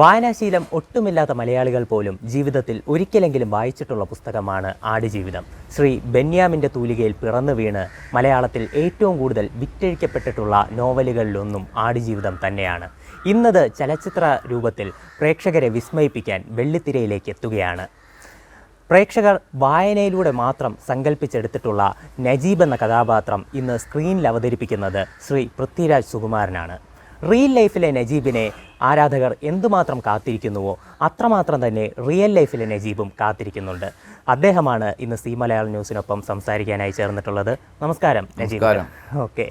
വായനാശീലം ഒട്ടുമില്ലാത്ത മലയാളികൾ പോലും ജീവിതത്തിൽ ഒരിക്കലെങ്കിലും വായിച്ചിട്ടുള്ള പുസ്തകമാണ് ആടുജീവിതം. ശ്രീ ബെന്യാമിന്റെ തൂലികയിൽ പിറന്നു വീണ് മലയാളത്തിൽ ഏറ്റവും കൂടുതൽ വിറ്റഴിക്കപ്പെട്ടിട്ടുള്ള നോവലുകളിലൊന്നും ആടുജീവിതം തന്നെയാണ്. ഇന്നത് ചലച്ചിത്ര രൂപത്തിൽ പ്രേക്ഷകരെ വിസ്മയിപ്പിക്കാൻ വെള്ളിത്തിരയിലേക്ക് എത്തുകയാണ്. പ്രേക്ഷകർ വായനയിലൂടെ മാത്രം സങ്കല്പിച്ചെടുത്തിട്ടുള്ള നജീബ് എന്ന കഥാപാത്രം ഇന്ന് സ്ക്രീനിൽ അവതരിപ്പിക്കുന്നത് ശ്രീ പൃഥ്വിരാജ് സുകുമാരനാണ്. റിയൽ ലൈഫിലെ നജീബിനെ ആരാധകർ എന്തുമാത്രം കാത്തിരിക്കുന്നുവോ അത്രമാത്രം തന്നെ റിയൽ ലൈഫിലെ നജീബും കാത്തിരിക്കുന്നുണ്ട്. അദ്ദേഹമാണ് ഇന്ന് സി മലയാളം ന്യൂസിനൊപ്പം സംസാരിക്കാനായി ചേർന്നിട്ടുള്ളത്. നമസ്കാരം നജീബ്. ഓക്കെ.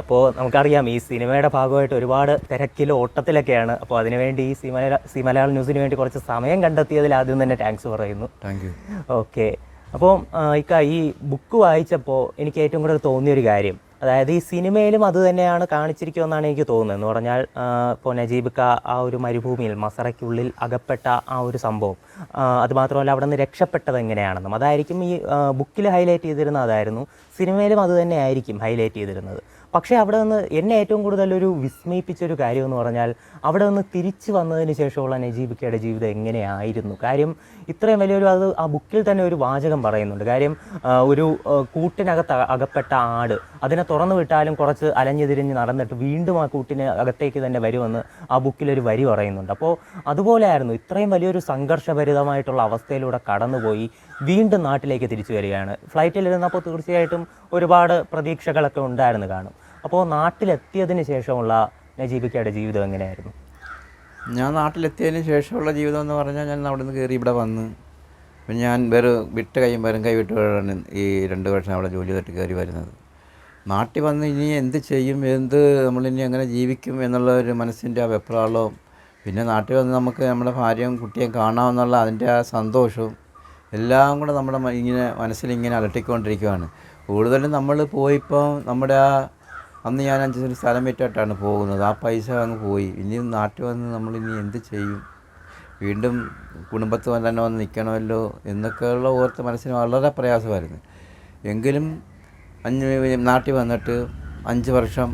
അപ്പോൾ നമുക്കറിയാം ഈ സിനിമയുടെ ഭാഗമായിട്ട് ഒരുപാട് തിരക്കിലും ഓട്ടത്തിലൊക്കെയാണ്. അപ്പോൾ അതിനുവേണ്ടി ഈ സി മലയാള സി മലയാളം ന്യൂസിന് വേണ്ടി കുറച്ച് സമയം കണ്ടെത്തിയതിൽ ആദ്യം തന്നെ താങ്ക്സ് പറയുന്നു. Thank you okay. അപ്പോൾ ഇക്ക ഈ ബുക്ക് വായിച്ചപ്പോൾ എനിക്ക് ഏറ്റവും കൂടുതൽ തോന്നിയൊരു കാര്യം അതായത് ഈ സിനിമയിലും അത് തന്നെയാണ് കാണിച്ചിരിക്കുമെന്നാണ് എനിക്ക് തോന്നുന്നത്. എന്ന് പറഞ്ഞാൽ ഇപ്പോൾ നജീബിക്ക ആ ഒരു മരുഭൂമിയിൽ മസറയ്ക്കുള്ളിൽ അകപ്പെട്ട ആ ഒരു സംഭവം അതുമാത്രമല്ല അവിടെ നിന്ന് രക്ഷപ്പെട്ടത് എങ്ങനെയാണെന്നും അതായിരിക്കും ഈ ബുക്കിൽ ഹൈലൈറ്റ് ചെയ്തിരുന്ന അതായിരുന്നു. സിനിമയിലും അത് തന്നെ ആയിരിക്കും ഹൈലൈറ്റ് ചെയ്തിരുന്നത്. പക്ഷേ അവിടെ നിന്ന് എന്നെ ഏറ്റവും കൂടുതൽ ഒരു വിസ്മയിപ്പിച്ചൊരു കാര്യം എന്ന് പറഞ്ഞാൽ അവിടെ നിന്ന് തിരിച്ചു വന്നതിന് ശേഷമുള്ള നജീബിക്കയുടെ ജീവിതം എങ്ങനെയായിരുന്നു? കാര്യം ഇത്രയും വലിയൊരു അത് ആ ബുക്കിൽ തന്നെ ഒരു വാചകം പറയുന്നുണ്ട്. കാര്യം ഒരു കൂട്ടിനകത്ത് അകപ്പെട്ട ആട് അതിനെ തുറന്നു വിട്ടാലും കുറച്ച് അലഞ്ഞു തിരിഞ്ഞ് നടന്നിട്ട് വീണ്ടും ആ കൂട്ടിന് അകത്തേക്ക് തന്നെ വരുമെന്ന് ആ ബുക്കിലൊരു വരി പറയുന്നുണ്ട്. അപ്പോൾ അതുപോലെ ആയിരുന്നു ഇത്രയും വലിയൊരു സംഘർഷഭരിതമായിട്ടുള്ള അവസ്ഥയിലൂടെ കടന്നുപോയി വീണ്ടും നാട്ടിലേക്ക് തിരിച്ചു വരികയാണ്. ഫ്ലൈറ്റിലിരുന്നപ്പോൾ തീർച്ചയായിട്ടും ഒരുപാട് പ്രതീക്ഷകളൊക്കെ ഉണ്ടായിരുന്നു കാണും. അപ്പോൾ നാട്ടിലെത്തിയതിന് ശേഷമുള്ള നജീബിക്കയുടെ ജീവിതം എങ്ങനെയായിരുന്നു? ഞാൻ നാട്ടിലെത്തിയതിന് ശേഷമുള്ള ജീവിതം എന്ന് പറഞ്ഞാൽ ഞാൻ അവിടെ നിന്ന് കയറി ഇവിടെ വന്ന് പിന്നെ ഞാൻ വേറെ വിട്ട് കൈയും വരും കൈ വിട്ടുകൊണ്ടാണ് ഈ രണ്ട് വർഷം അവിടെ ജോലി തട്ടി കയറി വരുന്നത്. നാട്ടിൽ വന്ന് ഇനി എന്ത് ചെയ്യും എന്ത് നമ്മളിനി എങ്ങനെ ജീവിക്കും എന്നുള്ള ഒരു മനസ്സിന്റെ ആ വെപ്രാളവും പിന്നെ നാട്ടിൽ വന്ന് നമുക്ക് നമ്മുടെ ഭാര്യയും കുട്ടിയും കാണാമെന്നുള്ള അതിന്റെ ആ സന്തോഷവും എല്ലാം കൂടെ നമ്മുടെ ഇങ്ങനെ മനസ്സിലിങ്ങനെ അലട്ടിക്കൊണ്ടിരിക്കുകയാണ് കൂടുതലും നമ്മൾ പോയിപ്പോൾ നമ്മുടെ ആ അന്ന് ഞാൻ അഞ്ച് സെന്റ് സ്ഥലം വിറ്റിട്ടാണ് പോകുന്നത്. ആ പൈസ അങ്ങ് പോയി. ഇനിയും നാട്ടിൽ വന്ന് നമ്മൾ ഇനി എന്ത് ചെയ്യും? വീണ്ടും കുടുംബത്ത് തന്നെ വന്ന് നിൽക്കണമല്ലോ എന്നൊക്കെയുള്ള ഓർത്ത് മനസ്സിന് വളരെ പ്രയാസമായിരുന്നു. എങ്കിലും അഞ്ച് നാട്ടിൽ വന്നിട്ട് അഞ്ച് വർഷം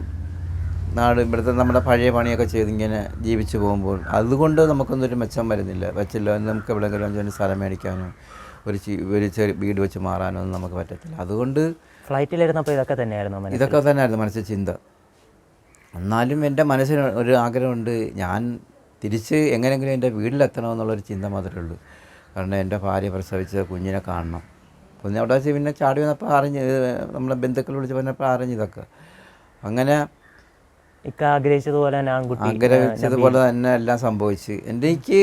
നാട് ഇവിടുത്തെ നമ്മുടെ പഴയ പണിയൊക്കെ ചെയ്ത് ഇങ്ങനെ ജീവിച്ചു പോകുമ്പോൾ അതുകൊണ്ട് നമുക്കൊന്നും ഒരു മെച്ചം വരുന്നില്ല. വെച്ചില്ല. നമുക്ക് എവിടെയെങ്കിലും അഞ്ച് സ്ഥലം മേടിക്കാനോ ഒരു ഒരു ചെറിയ വീട് വെച്ച് മാറാനോ ഒന്നും നമുക്ക് പറ്റത്തില്ല. അതുകൊണ്ട് ഫ്ലൈറ്റിലിരുന്നപ്പോൾ ഇതൊക്കെ തന്നെയായിരുന്നു ഇതൊക്കെ തന്നെയായിരുന്നു മനസ്സിൽ ചിന്ത. എന്നാലും എന്റെ മനസ്സിന് ഒരു ആഗ്രഹമുണ്ട്. ഞാൻ തിരിച്ച് എങ്ങനെയെങ്കിലും എന്റെ വീട്ടിലെത്തണമെന്നുള്ളൊരു ചിന്ത മാത്രമേ ഉള്ളൂ. കാരണം എന്റെ ഭാര്യ പ്രസവിച്ച കുഞ്ഞിനെ കാണണം. കുഞ്ഞ് അവിടെ വെച്ച് പിന്നെ ചാടി വന്നപ്പോൾ അറിഞ്ഞ് നമ്മളെ ബന്ധുക്കൾ വിളിച്ച് പറഞ്ഞപ്പോൾ അറിഞ്ഞിതൊക്കെ അങ്ങനെ ആഗ്രഹിച്ചതുപോലെ ആഗ്രഹിച്ചതുപോലെ തന്നെ എല്ലാം സംഭവിച്ച്. എന്റെ എനിക്ക്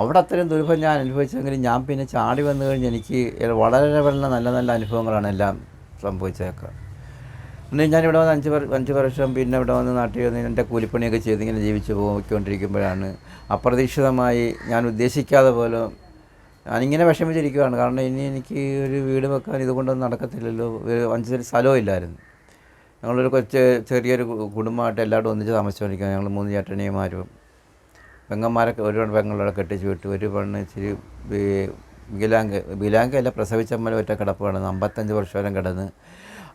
അവിടെ അത്രയും ദുരിതം ഞാൻ അനുഭവിച്ചെങ്കിലും ഞാൻ പിന്നെ ചാടി വന്നു കഴിഞ്ഞ് എനിക്ക് വളരെ വളരെ നല്ല നല്ല അനുഭവങ്ങളാണ് എല്ലാം സംഭവിച്ചതൊക്കെ പിന്നെ ഞാനിവിടെ വന്ന് അഞ്ച് അഞ്ച് വർഷം പിന്നെ ഇവിടെ വന്ന് നാട്ടിൽ വന്ന് എന്റെ കൂലിപ്പണിയൊക്കെ ചെയ്ത് ഇങ്ങനെ ജീവിച്ച് പോയിക്കൊണ്ടിരിക്കുമ്പോഴാണ് അപ്രതീക്ഷിതമായി ഞാൻ ഉദ്ദേശിക്കാതെ പോലും ഞാനിങ്ങനെ വിഷമിച്ചിരിക്കുകയാണ് കാരണം ഇനി എനിക്ക് ഒരു വീട് വെക്കാൻ ഇതുകൊണ്ടൊന്നും നടക്കത്തില്ലല്ലോ. ഒരു അഞ്ച് സ്ഥലവും ഇല്ലായിരുന്നു. ഞങ്ങളൊരു കൊച്ച് ചെറിയൊരു കുടുംബമായിട്ട് എല്ലാവരും ഒന്നിച്ച് താമസിച്ചുകൊണ്ടിരിക്കുക ഞങ്ങൾ മൂന്ന് ചേട്ടനിയന്മാരും. പെങ്ങന്മാരൊക്കെ ഒരുപാട് പെങ്ങളോടെ കെട്ടിച്ച് വിട്ടു. ഒരു പെണ്ണ് ഇച്ചിരി വി- വികലാംഗ വികലാംഗയല്ല പ്രസവിച്ചമ്മൽ ഒറ്റ കിടപ്പാണ് അമ്പത്തഞ്ച് വർഷം കിടന്ന്.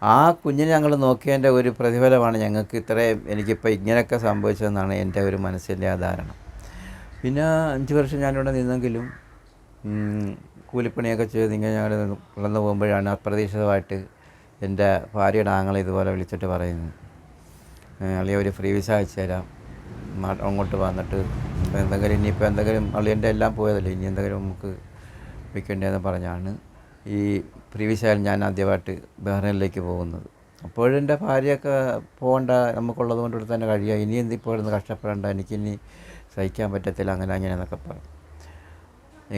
ആ കുഞ്ഞിനെ ഞങ്ങൾ നോക്കിയതിന്റെ ഒരു പ്രതിഫലമാണ് ഞങ്ങൾക്ക് ഇത്രയും എനിക്കിപ്പോൾ ഇങ്ങനെയൊക്കെ സംഭവിച്ചതെന്നാണ് എന്റെ ഒരു മനസ്സിന്റെ ആ പിന്നെ അഞ്ച് വർഷം ഞാനിവിടെ നിന്നെങ്കിലും കൂലിപ്പണിയൊക്കെ ചെയ്ത് ഇങ്ങനെ ഞങ്ങൾ കടന്നു പോകുമ്പോഴാണ് അപ്രതീക്ഷിതമായിട്ട് എന്റെ ഭാര്യയുടെ ആങ്ങളെ ഇതുപോലെ വിളിച്ചിട്ട് പറയുന്നു അളിയ ഒരു ഫ്രീ വിസ അയച്ചു തരാം. അങ്ങോട്ട് വന്നിട്ട് എന്തെങ്കിലും ഇനിയിപ്പോൾ എന്തെങ്കിലും അളിയന്റെ എല്ലാം പോയതല്ലേ? ഇനി എന്തെങ്കിലും നമുക്ക് വെക്കേണ്ടതെന്ന് പറഞ്ഞാണ് ഈ പ്രീവിയസ് ആയാലും ഞാൻ ആദ്യമായിട്ട് ബഹ്റൈനിലേക്ക് പോകുന്നത്. അപ്പോഴെന്റെ ഭാര്യയൊക്കെ പോകണ്ട നമുക്കുള്ളത് കൊണ്ട് ഇവിടെ തന്നെ കഴിയുക ഇനി എന്തിപ്പോഴൊന്ന് കഷ്ടപ്പെടേണ്ട എനിക്കിനി സഹിക്കാൻ പറ്റത്തില്ല അങ്ങനെ അങ്ങനെ എന്നൊക്കെ പറഞ്ഞു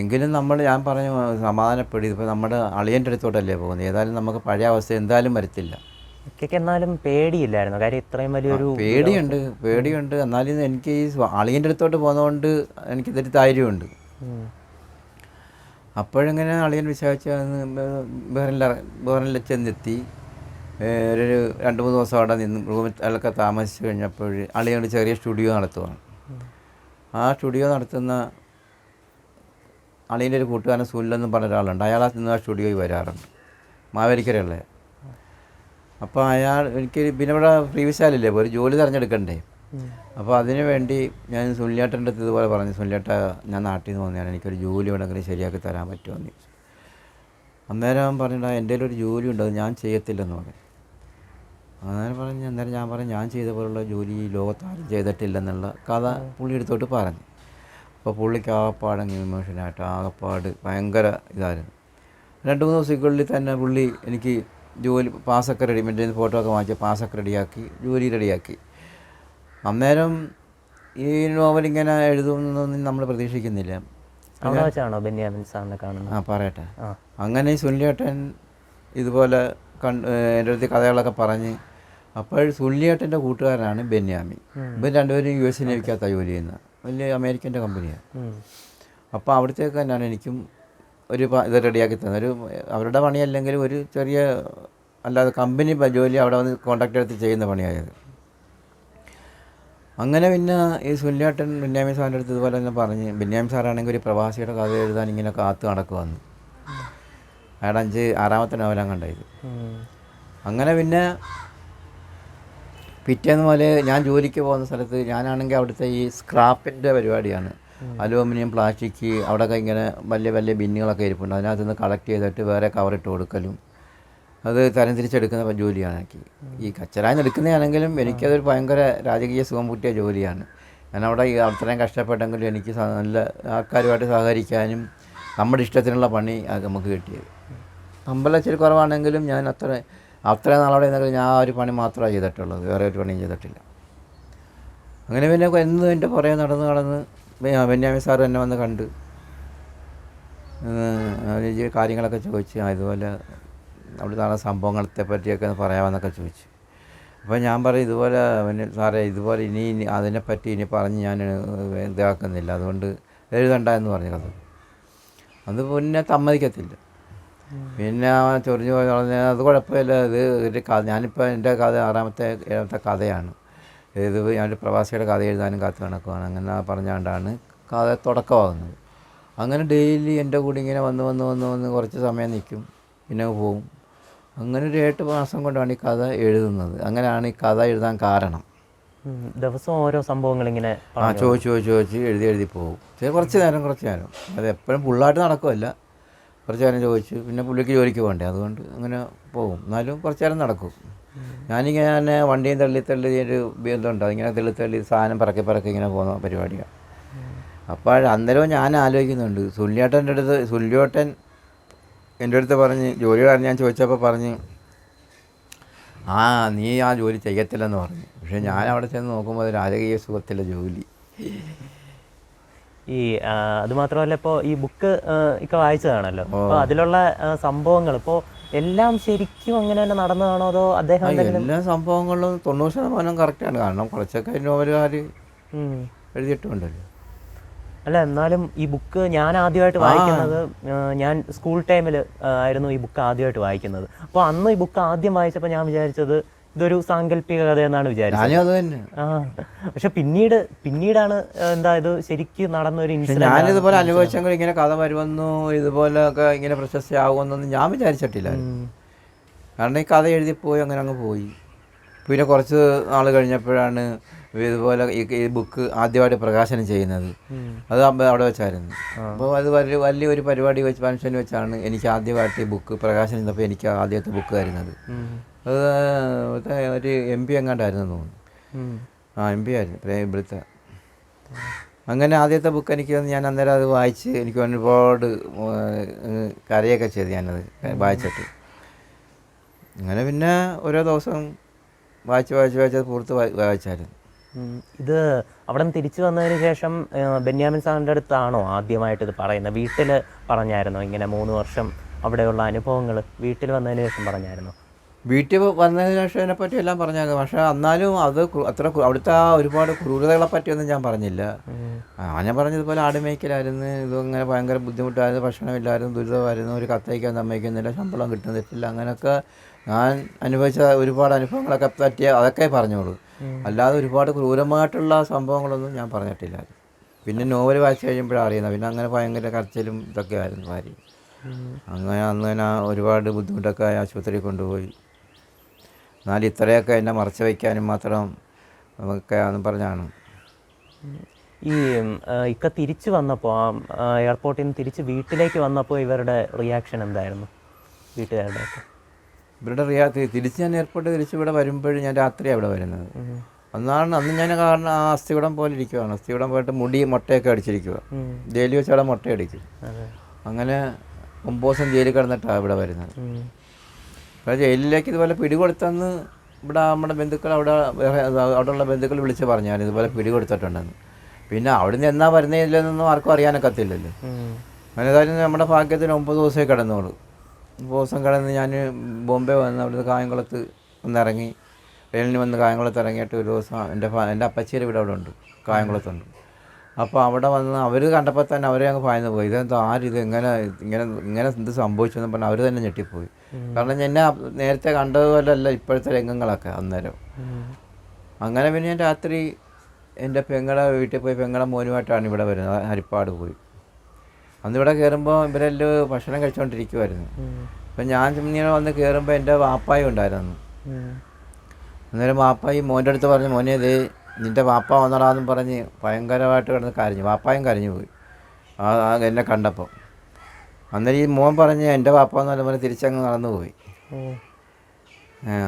എങ്കിലും നമ്മൾ ഞാൻ പറഞ്ഞു സമാധാനപ്പെടും ഇപ്പോൾ നമ്മുടെ അളിയന്റെ അടുത്തോട്ടല്ലേ പോകുന്നത്. ഏതായാലും നമുക്ക് പഴയ അവസ്ഥ എന്തായാലും വരത്തില്ല. എന്നാലും പേടിയില്ലായിരുന്നു. കാര്യം ഇത്രയും വലിയൊരു പേടിയുണ്ട് പേടിയുണ്ട്. എന്നാലും എനിക്ക് ഈ അളിയന്റെ അടുത്തോട്ട് പോകുന്നതുകൊണ്ട് എനിക്കിതൊരു ധൈര്യമുണ്ട്. അപ്പോഴിങ്ങനെ അളിയൻ വിചാരിച്ച ബഹറിനിൽ ചെന്നെത്തി. ഒരു രണ്ട് മൂന്ന് ദിവസം അവിടെ നിന്ന് റൂമിലൊക്കെ താമസിച്ച് കഴിഞ്ഞപ്പോൾ അളിയൻ ഒരു ചെറിയ സ്റ്റുഡിയോ നടത്തുവാണ്. ആ സ്റ്റുഡിയോ നടത്തുന്ന അളിയന്റെ ഒരു കൂട്ടുകാരൻ സുല്ലെന്നും പറഞ്ഞ ഒരാളുണ്ട് അയാൾ നിന്ന് ആ സ്റ്റുഡിയോയിൽ വരാറുണ്ട്. മാവേലിക്കരയുള്ള അപ്പോൾ അയാൾ എനിക്ക് പിന്നെ ഇവിടെ ഫ്രീ വിശാലില്ലേ ഒരു ജോലി തിരഞ്ഞെടുക്കണ്ടേ? അപ്പോൾ അതിനു വേണ്ടി ഞാൻ സുനിലേട്ടന്റെ അടുത്ത് ഇതുപോലെ പറഞ്ഞു സുനിലേട്ട ഞാൻ നാട്ടിൽ നിന്ന് വന്നതാണ് എനിക്കൊരു ജോലി വേണമെങ്കിൽ ശരിയാക്കി തരാൻ പറ്റുമെന്ന്. അന്നേരം പറഞ്ഞിട്ട് എന്റെ ഒരു ജോലി ഉണ്ട്? അത് ഞാൻ ചെയ്യത്തില്ലെന്ന് പറഞ്ഞു. അന്നേരം പറഞ്ഞ് അന്നേരം ഞാൻ പറഞ്ഞു ഞാൻ ചെയ്ത പോലുള്ള ജോലി ഈ ലോകത്താരും ചെയ്തിട്ടില്ലെന്നുള്ള കഥ പുള്ളി എടുത്തോട്ട് പറഞ്ഞു. അപ്പോൾ പുള്ളിക്ക് ആകപ്പാടങ്ങ് ഇമോഷനായിട്ട് ആകപ്പാട് ഭയങ്കര ഇതായിരുന്നു. രണ്ട് മൂന്ന് ദിവസക്കുള്ളിൽ തന്നെ പുള്ളി എനിക്ക് ജോലി പാസ്സൊക്കെ റെഡി മെന്റെ ഫോട്ടോ ഒക്കെ വാങ്ങിച്ച് പാസ്സൊക്കെ റെഡിയാക്കി ജോലി റെഡിയാക്കി അന്നേരം ഈ നോവൽ ഇങ്ങനെ എഴുതുമെന്നൊന്നും നമ്മൾ പ്രതീക്ഷിക്കുന്നില്ല. അവിടെ വെച്ചാണോ ബെന്യാമിൻ സാറിനെ കാണുന്നത്? ആ പറയട്ടെ. അങ്ങനെ ഈ സുല്ലിയേട്ടൻ ഇതുപോലെ കണ്ട് എന്റെ അടുത്ത് കഥകളൊക്കെ പറഞ്ഞ് അപ്പോൾ സുല്ലിയേട്ടന്റെ കൂട്ടുകാരനാണ് ബെന്യാമി ഇവർ രണ്ടുപേരും യു എസ് നേവിക്കകത്താണ് ജോലി ചെയ്യുന്നത്. വലിയ അമേരിക്കന്റെ കമ്പനിയാണ്. അപ്പോൾ അവിടത്തേക്ക് തന്നെയാണ് എനിക്കും ഒരു ഇത് റെഡിയാക്കി തന്നത്. ഒരു അവരുടെ പണിയല്ലെങ്കിൽ ഒരു ചെറിയ അല്ലാതെ കമ്പനി ജോലി അവിടെ വന്ന് കോൺട്രാക്ട് എടുത്ത് ചെയ്യുന്ന പണിയായത്. അങ്ങനെ പിന്നെ ഈ സുനിലേട്ടൻ ബെന്യാമി സാറിന്റെ അടുത്ത് ഇതുപോലെ തന്നെ പറഞ്ഞ് ബെന്യാമി സാറാണെങ്കിൽ ഒരു പ്രവാസിയുടെ കഥ എഴുതാൻ ഇങ്ങനെ കാത്ത് നടക്കുവന്ന്. അയാൾ അഞ്ച് ആറാമത്തെ നോവലാണ് കണ്ടത്. അങ്ങനെ പിന്നെ പിറ്റേന്ന് പോലെ ഞാൻ ജോലിക്ക് പോകുന്ന സ്ഥലത്ത് ഞാനാണെങ്കിൽ അവിടുത്തെ ഈ സ്ക്രാപ്പിന്റെ പരിപാടിയാണ്. അലൂമിനിയം പ്ലാസ്റ്റിക് അവിടെയൊക്കെ ഇങ്ങനെ വലിയ വലിയ ബിന്നുകളൊക്കെ ഇരിപ്പുണ്ട്. അതിനകത്ത് നിന്ന് കളക്ട് ചെയ്തിട്ട് വേറെ കവറിട്ട് കൊടുക്കലും. അത് തരംതിരിച്ചെടുക്കുന്ന ജോലിയാണ് എനിക്ക്. ഈ കച്ചറായി എടുക്കുന്നതാണെങ്കിലും എനിക്കതൊരു ഭയങ്കര രാജകീയ സുഖം കൂട്ടിയ ജോലിയാണ്. ഞാൻ അവിടെ അത്രയും കഷ്ടപ്പെട്ടെങ്കിലും എനിക്ക് നല്ല ആൾക്കാരുമായിട്ട് സഹകരിക്കാനും നമ്മുടെ ഇഷ്ടത്തിനുള്ള പണി നമുക്ക് കിട്ടിയത്. ശമ്പളം ഇച്ചിരി കുറവാണെങ്കിലും ഞാൻ അത്ര അത്ര നാളവിടെ നിന്നെങ്കിലും ഞാൻ ആ ഒരു പണി മാത്രമേ ചെയ്തിട്ടുള്ളത്. വേറെ ഒരു പണിയും ചെയ്തിട്ടില്ല. അങ്ങനെ പിന്നെ എന്നും എന്റെ പുറകെ നടന്ന് ബെ- ബെന്യാമി സാർ എന്നെ വന്ന് കണ്ട് കാര്യങ്ങളൊക്കെ ചോദിച്ച് ആ, ഇതുപോലെ അവിടെ നടന്ന സംഭവങ്ങളത്തെ പറ്റിയൊക്കെ ഒന്ന് പറയാമെന്നൊക്കെ ചോദിച്ചു. അപ്പോൾ ഞാൻ പറയും ഇതുപോലെ പിന്നെ സാറേ ഇതുപോലെ ഇനി ഇനി അതിനെപ്പറ്റി ഇനി പറഞ്ഞ് ഞാൻ ഇതാക്കുന്നില്ല. അതുകൊണ്ട് എഴുതണ്ട എന്ന് പറഞ്ഞു കഥ അത് പിന്നെ സമ്മതിക്കത്തില്ല. പിന്നെ ചൊറിഞ്ഞ് പോയി പറഞ്ഞ് അത് കുഴപ്പമില്ല. ഇത് ഒരു കഥ ഞാനിപ്പോൾ എന്റെ കഥ ആറാമത്തെ ഏഴാമത്തെ കഥയാണ്. ഇത് ഞാനൊരു പ്രവാസിയുടെ കഥ എഴുതാനും കാത്തു കണക്കുവാണ് അങ്ങനെ പറഞ്ഞുകൊണ്ടാണ് കഥ തുടക്കമാകുന്നത്. അങ്ങനെ ഡെയിലി എന്റെ കൂടെ ഇങ്ങനെ വന്ന് വന്ന് വന്ന് വന്ന് കുറച്ച് സമയം നിൽക്കും. പിന്നെ പോകും അങ്ങനെ ഒരു എട്ട് മാസം കൊണ്ടാണ് ഈ കഥ എഴുതുന്നത്. അങ്ങനെയാണ് ഈ കഥ എഴുതാൻ കാരണം. ദിവസം ഓരോ സംഭവങ്ങൾ ഇങ്ങനെ ആ ചോദിച്ച് ചോദിച്ച് ചോദിച്ച് എഴുതി എഴുതി പോകും. ചെറിയ കുറച്ച് നേരം കുറച്ച് നേരം. അത് എപ്പോഴും ഫുള്ളായിട്ട് നടക്കുമല്ല കുറച്ച് നേരം ചോദിച്ചു പിന്നെ പുള്ളിക്ക് ജോലിക്ക് പോകണ്ടേ? അതുകൊണ്ട് അങ്ങനെ പോകും. എന്നാലും കുറച്ച് നേരം നടക്കും. ഞാനിങ്ങനെ വണ്ടിയും തള്ളി തള്ളി ഒരു ബന്ധമുണ്ട് അതിങ്ങനെ തള്ളി തള്ളി സാധനം പറക്കി പറക്കി ഇങ്ങനെ പോകുന്ന പരിപാടിയാണ്. അപ്പോൾ അന്നേരവും ഞാൻ ആലോചിക്കുന്നുണ്ട്. സുല്യേട്ടന്റെ അടുത്ത് സുല്യോട്ടൻ എന്റെ അടുത്ത് പറഞ്ഞ് ജോലിക്കാരൻ ഞാൻ ചോദിച്ചപ്പോൾ പറഞ്ഞ് ആ നീ ആ ജോലി ചെയ്യത്തില്ലെന്ന് പറഞ്ഞു. പക്ഷേ ഞാൻ അവിടെ ചെന്ന് നോക്കുമ്പോൾ രാജകീയ സുഖത്തിലെ ജോലി. ഈ അതുമാത്രമല്ല അത് മാത്രമല്ല ഇപ്പോൾ ഈ ബുക്ക് ഒക്കെ വായിച്ചതാണല്ലോ. അപ്പോൾ അതിലുള്ള സംഭവങ്ങൾ ഇപ്പോൾ എല്ലാം ശരിക്കും അങ്ങനെ തന്നെ നടന്നതാണോ അതോ അദ്ദേഹം എല്ലാ സംഭവങ്ങളിലും തൊണ്ണൂറ് ശതമാനം കറക്റ്റാണ്. കാരണം കുറച്ചൊക്കെ നോവലുകാർ. എഴുതിയിട്ടുണ്ടല്ലോ. അല്ല എന്നാലും ഈ ബുക്ക് ഞാൻ ആദ്യമായിട്ട് വായിക്കുന്നത് ഞാൻ സ്കൂൾ ടൈമിൽ ആയിരുന്നു ഈ ബുക്ക് ആദ്യമായിട്ട് വായിക്കുന്നത്. അപ്പോൾ അന്ന് ഈ ബുക്ക് ആദ്യം വായിച്ചപ്പോൾ ഞാൻ വിചാരിച്ചത് ഇതൊരു സാങ്കല്പിക കഥ എന്നാണ് വിചാരിച്ചത്. ആ പക്ഷെ പിന്നീട് പിന്നീടാണ് എന്താ ഇത് ശരിക്കും നടന്ന ഒരു ഇൻസിഡന്റ് ഞാൻ ഞാനിതുപോലെ അനുഭവിച്ചെങ്കിൽ ഇങ്ങനെ കഥ വരുമെന്നു ഇതുപോലെയൊക്കെ ഇങ്ങനെ പ്രശസ്തി ആകുമെന്നൊന്നും ഞാൻ വിചാരിച്ചിട്ടില്ല. കാരണം ഈ കഥ എഴുതി പോയി അങ്ങനെ അങ്ങ് പോയി. പിന്നെ കുറച്ച് നാൾ കഴിഞ്ഞപ്പോഴാണ് ഇതുപോലെ ഈ ബുക്ക് ആദ്യമായിട്ട് പ്രകാശനം ചെയ്യുന്നത്. അത് അവിടെ വെച്ചായിരുന്നു. അപ്പോൾ അത് വലിയ വലിയൊരു പരിപാടി വെച്ച് ഫംഗ്ഷൻ വെച്ചാണ് എനിക്ക് ആദ്യമായിട്ട് ഈ ബുക്ക് പ്രകാശനം ചെയ്തപ്പോൾ എനിക്ക് ആദ്യത്തെ ബുക്ക് തരുന്നത്. അത് ഒരു എം പി എങ്ങാണ്ടായിരുന്നു തോന്നുന്നു. ആ എം പി ആയിരുന്നു. ഇവിടുത്തെ. അങ്ങനെ ആദ്യത്തെ ബുക്ക് എനിക്ക് ഞാൻ അന്നേരം അത് വായിച്ച് എനിക്ക് ഒരുപാട് കരയൊക്കെ ചെയ്ത് ഞാനത് വായിച്ചിട്ട്. അങ്ങനെ പിന്നെ ഓരോ ദിവസം വായിച്ച് വായിച്ച് വായിച്ചത് പുറത്ത് വായിച്ചായിരുന്നു. ഇത് അവിടെ നിന്ന് തിരിച്ചു വന്നതിന് ശേഷം ബെന്യാമിൻ സാറിന്റെ അടുത്താണോ ആദ്യമായിട്ട് ഇത് പറയുന്നത്? വീട്ടിൽ പറഞ്ഞായിരുന്നോ? ഇങ്ങനെ മൂന്ന് വർഷം അവിടെയുള്ള അനുഭവങ്ങൾ വീട്ടിൽ വന്നതിന് ശേഷം പറഞ്ഞായിരുന്നോ? വീട്ടിൽ വന്നതിന് ശേഷം പറ്റി എല്ലാം പറഞ്ഞായിരുന്നു. പക്ഷെ എന്നാലും അത് അത്ര അവിടുത്തെ ആ ഒരുപാട് ക്രൂരതകളെ പറ്റിയൊന്നും ഞാൻ പറഞ്ഞില്ല. ആ ഞാൻ പറഞ്ഞതുപോലെ ആടുമേക്കലായിരുന്നു ഇതങ്ങനെ ഭയങ്കര ബുദ്ധിമുട്ടായിരുന്നു. ഭക്ഷണമില്ലായിരുന്നു. ദുരിതമായിരുന്നു. ഒരു കത്തയക്കാൻ സമ്മതിക്കുന്നില്ല. ശമ്പളം കിട്ടുന്നില്ല. അങ്ങനെയൊക്കെ ഞാൻ അനുഭവിച്ച ഒരുപാട് അനുഭവങ്ങളൊക്കെ പറ്റിയ അതൊക്കെ പറഞ്ഞോളൂ. അല്ലാതെ ഒരുപാട് ക്രൂരമായിട്ടുള്ള സംഭവങ്ങളൊന്നും ഞാൻ പറഞ്ഞിട്ടില്ല. പിന്നെ നോവൽ വായിച്ചു കഴിയുമ്പോഴാണ് അറിയുന്നത്. പിന്നെ അങ്ങനെ ഭയങ്കര കരച്ചിലും ഇതൊക്കെ ആയിരുന്നു ഭാര്യ. അങ്ങനെ അന്ന് ഞാൻ ഒരുപാട് ബുദ്ധിമുട്ടൊക്കെ ആശുപത്രിയിൽ കൊണ്ടുപോയി. എന്നാലും ഇത്രയൊക്കെ എന്നെ മറച്ചു വയ്ക്കാനും മാത്രം നമുക്കൊക്കെ ആണെന്ന് പറഞ്ഞാണ്. ഈ ഇക്ക തിരിച്ചു വന്നപ്പോൾ ആ എയർപോർട്ടിൽ നിന്ന് തിരിച്ച് വീട്ടിലേക്ക് വന്നപ്പോൾ ഇവരുടെ റിയാക്ഷൻ എന്തായിരുന്നു? വീട്ടുകാരുടെ ഇവരുടെ റിയാ തിരിച്ച് ഞാൻ എയർപോർട്ട് തിരിച്ച് ഇവിടെ വരുമ്പോഴും ഞാൻ രാത്രിയാണ് അവിടെ വരുന്നത്. അന്നാണ് അന്ന് ഞാൻ കാരണം ആ അസ്ഥിവിടം പോലെ ഇരിക്കുവാണ്. അസ്ഥിവിടം പോയിട്ട് മുടി മുട്ടയൊക്കെ അടിച്ചിരിക്കുക. ജയിലിൽ വെച്ച് അവിടെ മുട്ട അടിക്കും അങ്ങനെ ഒമ്പത് ദിവസം ജയിലിൽ കിടന്നിട്ടാണ് ഇവിടെ വരുന്നത്. അപ്പോൾ ജയിലിലേക്ക് ഇതുപോലെ പിടികൊടുത്തെന്ന് ഇവിടെ നമ്മുടെ ബന്ധുക്കൾ അവിടെ വേറെ അവിടെയുള്ള ബന്ധുക്കൾ വിളിച്ച് പറഞ്ഞാൽ ഇതുപോലെ പിടികൊടുത്തിട്ടുണ്ടെന്ന്. പിന്നെ അവിടെ നിന്ന് എന്നാ വരുന്നില്ലെന്നൊന്നും ആർക്കും അറിയാനൊക്കത്തില്ലല്ലോ. അങ്ങനെ ഏതായാലും നമ്മുടെ ഭാഗ്യത്തിന് ഒമ്പത് ദിവസമേ കിടന്നോളൂ ദിവസം കിടന്ന് ഞാൻ ബോംബെ വന്ന് അവിടുന്ന് കായംകുളത്ത് ഒന്നിറങ്ങി ട്രെയിനിൽ വന്ന് കായംകുളത്ത് ഇറങ്ങിയിട്ട് ഒരു ദിവസം എന്റെ എന്റെ അപ്പച്ചേരി ഇവിടെ അവിടെ ഉണ്ട് കായംകുളത്തുണ്ട്. അപ്പോൾ അവിടെ വന്ന് അവർ കണ്ടപ്പോൾ തന്നെ അവരെ അങ്ങ് പായന്ന് പോയി. ഇതെന്താ ആരിത് ഇങ്ങനെ ഇങ്ങനെ ഇങ്ങനെ എന്ത് സംഭവിച്ചെന്ന് പറഞ്ഞാൽ അവർ തന്നെ ഞെട്ടിപ്പോയി. കാരണം എന്നെ നേരത്തെ നേരത്തെ കണ്ടതുപോലല്ല ഇപ്പോഴത്തെ രംഗങ്ങളൊക്കെ അന്നേരം. അങ്ങനെ പിന്നെ ഞാൻ രാത്രി എന്റെ പെങ്ങളെ വീട്ടിൽ പോയി പെങ്ങളെ മോനുമായിട്ടാണ് ഇവിടെ വരുന്നത് ഹരിപ്പാട് പോയി. അന്ന് ഇവിടെ കയറുമ്പോൾ ഇവരെല്ലാം ഭക്ഷണം കഴിച്ചുകൊണ്ടിരിക്കുമായിരുന്നു. അപ്പം ഞാൻ ഇങ്ങനെ വന്ന് കയറുമ്പോൾ എന്റെ വാപ്പായി ഉണ്ടായിരുന്നു. അന്നേരം വാപ്പായി മോന്റെ അടുത്ത് പറഞ്ഞു മോനെ ഇത് നിന്റെ വാപ്പ വന്നടാന്നും പറഞ്ഞ് ഭയങ്കരമായിട്ട് കിടന്ന് കരഞ്ഞു. വാപ്പായും കരഞ്ഞു പോയി. ആ എന്നെ കണ്ടപ്പോൾ അന്നേരം ഈ മോൻ പറഞ്ഞ് എന്റെ വാപ്പ എന്ന് പറഞ്ഞ തിരിച്ചങ്ങ് നടന്നു പോയി.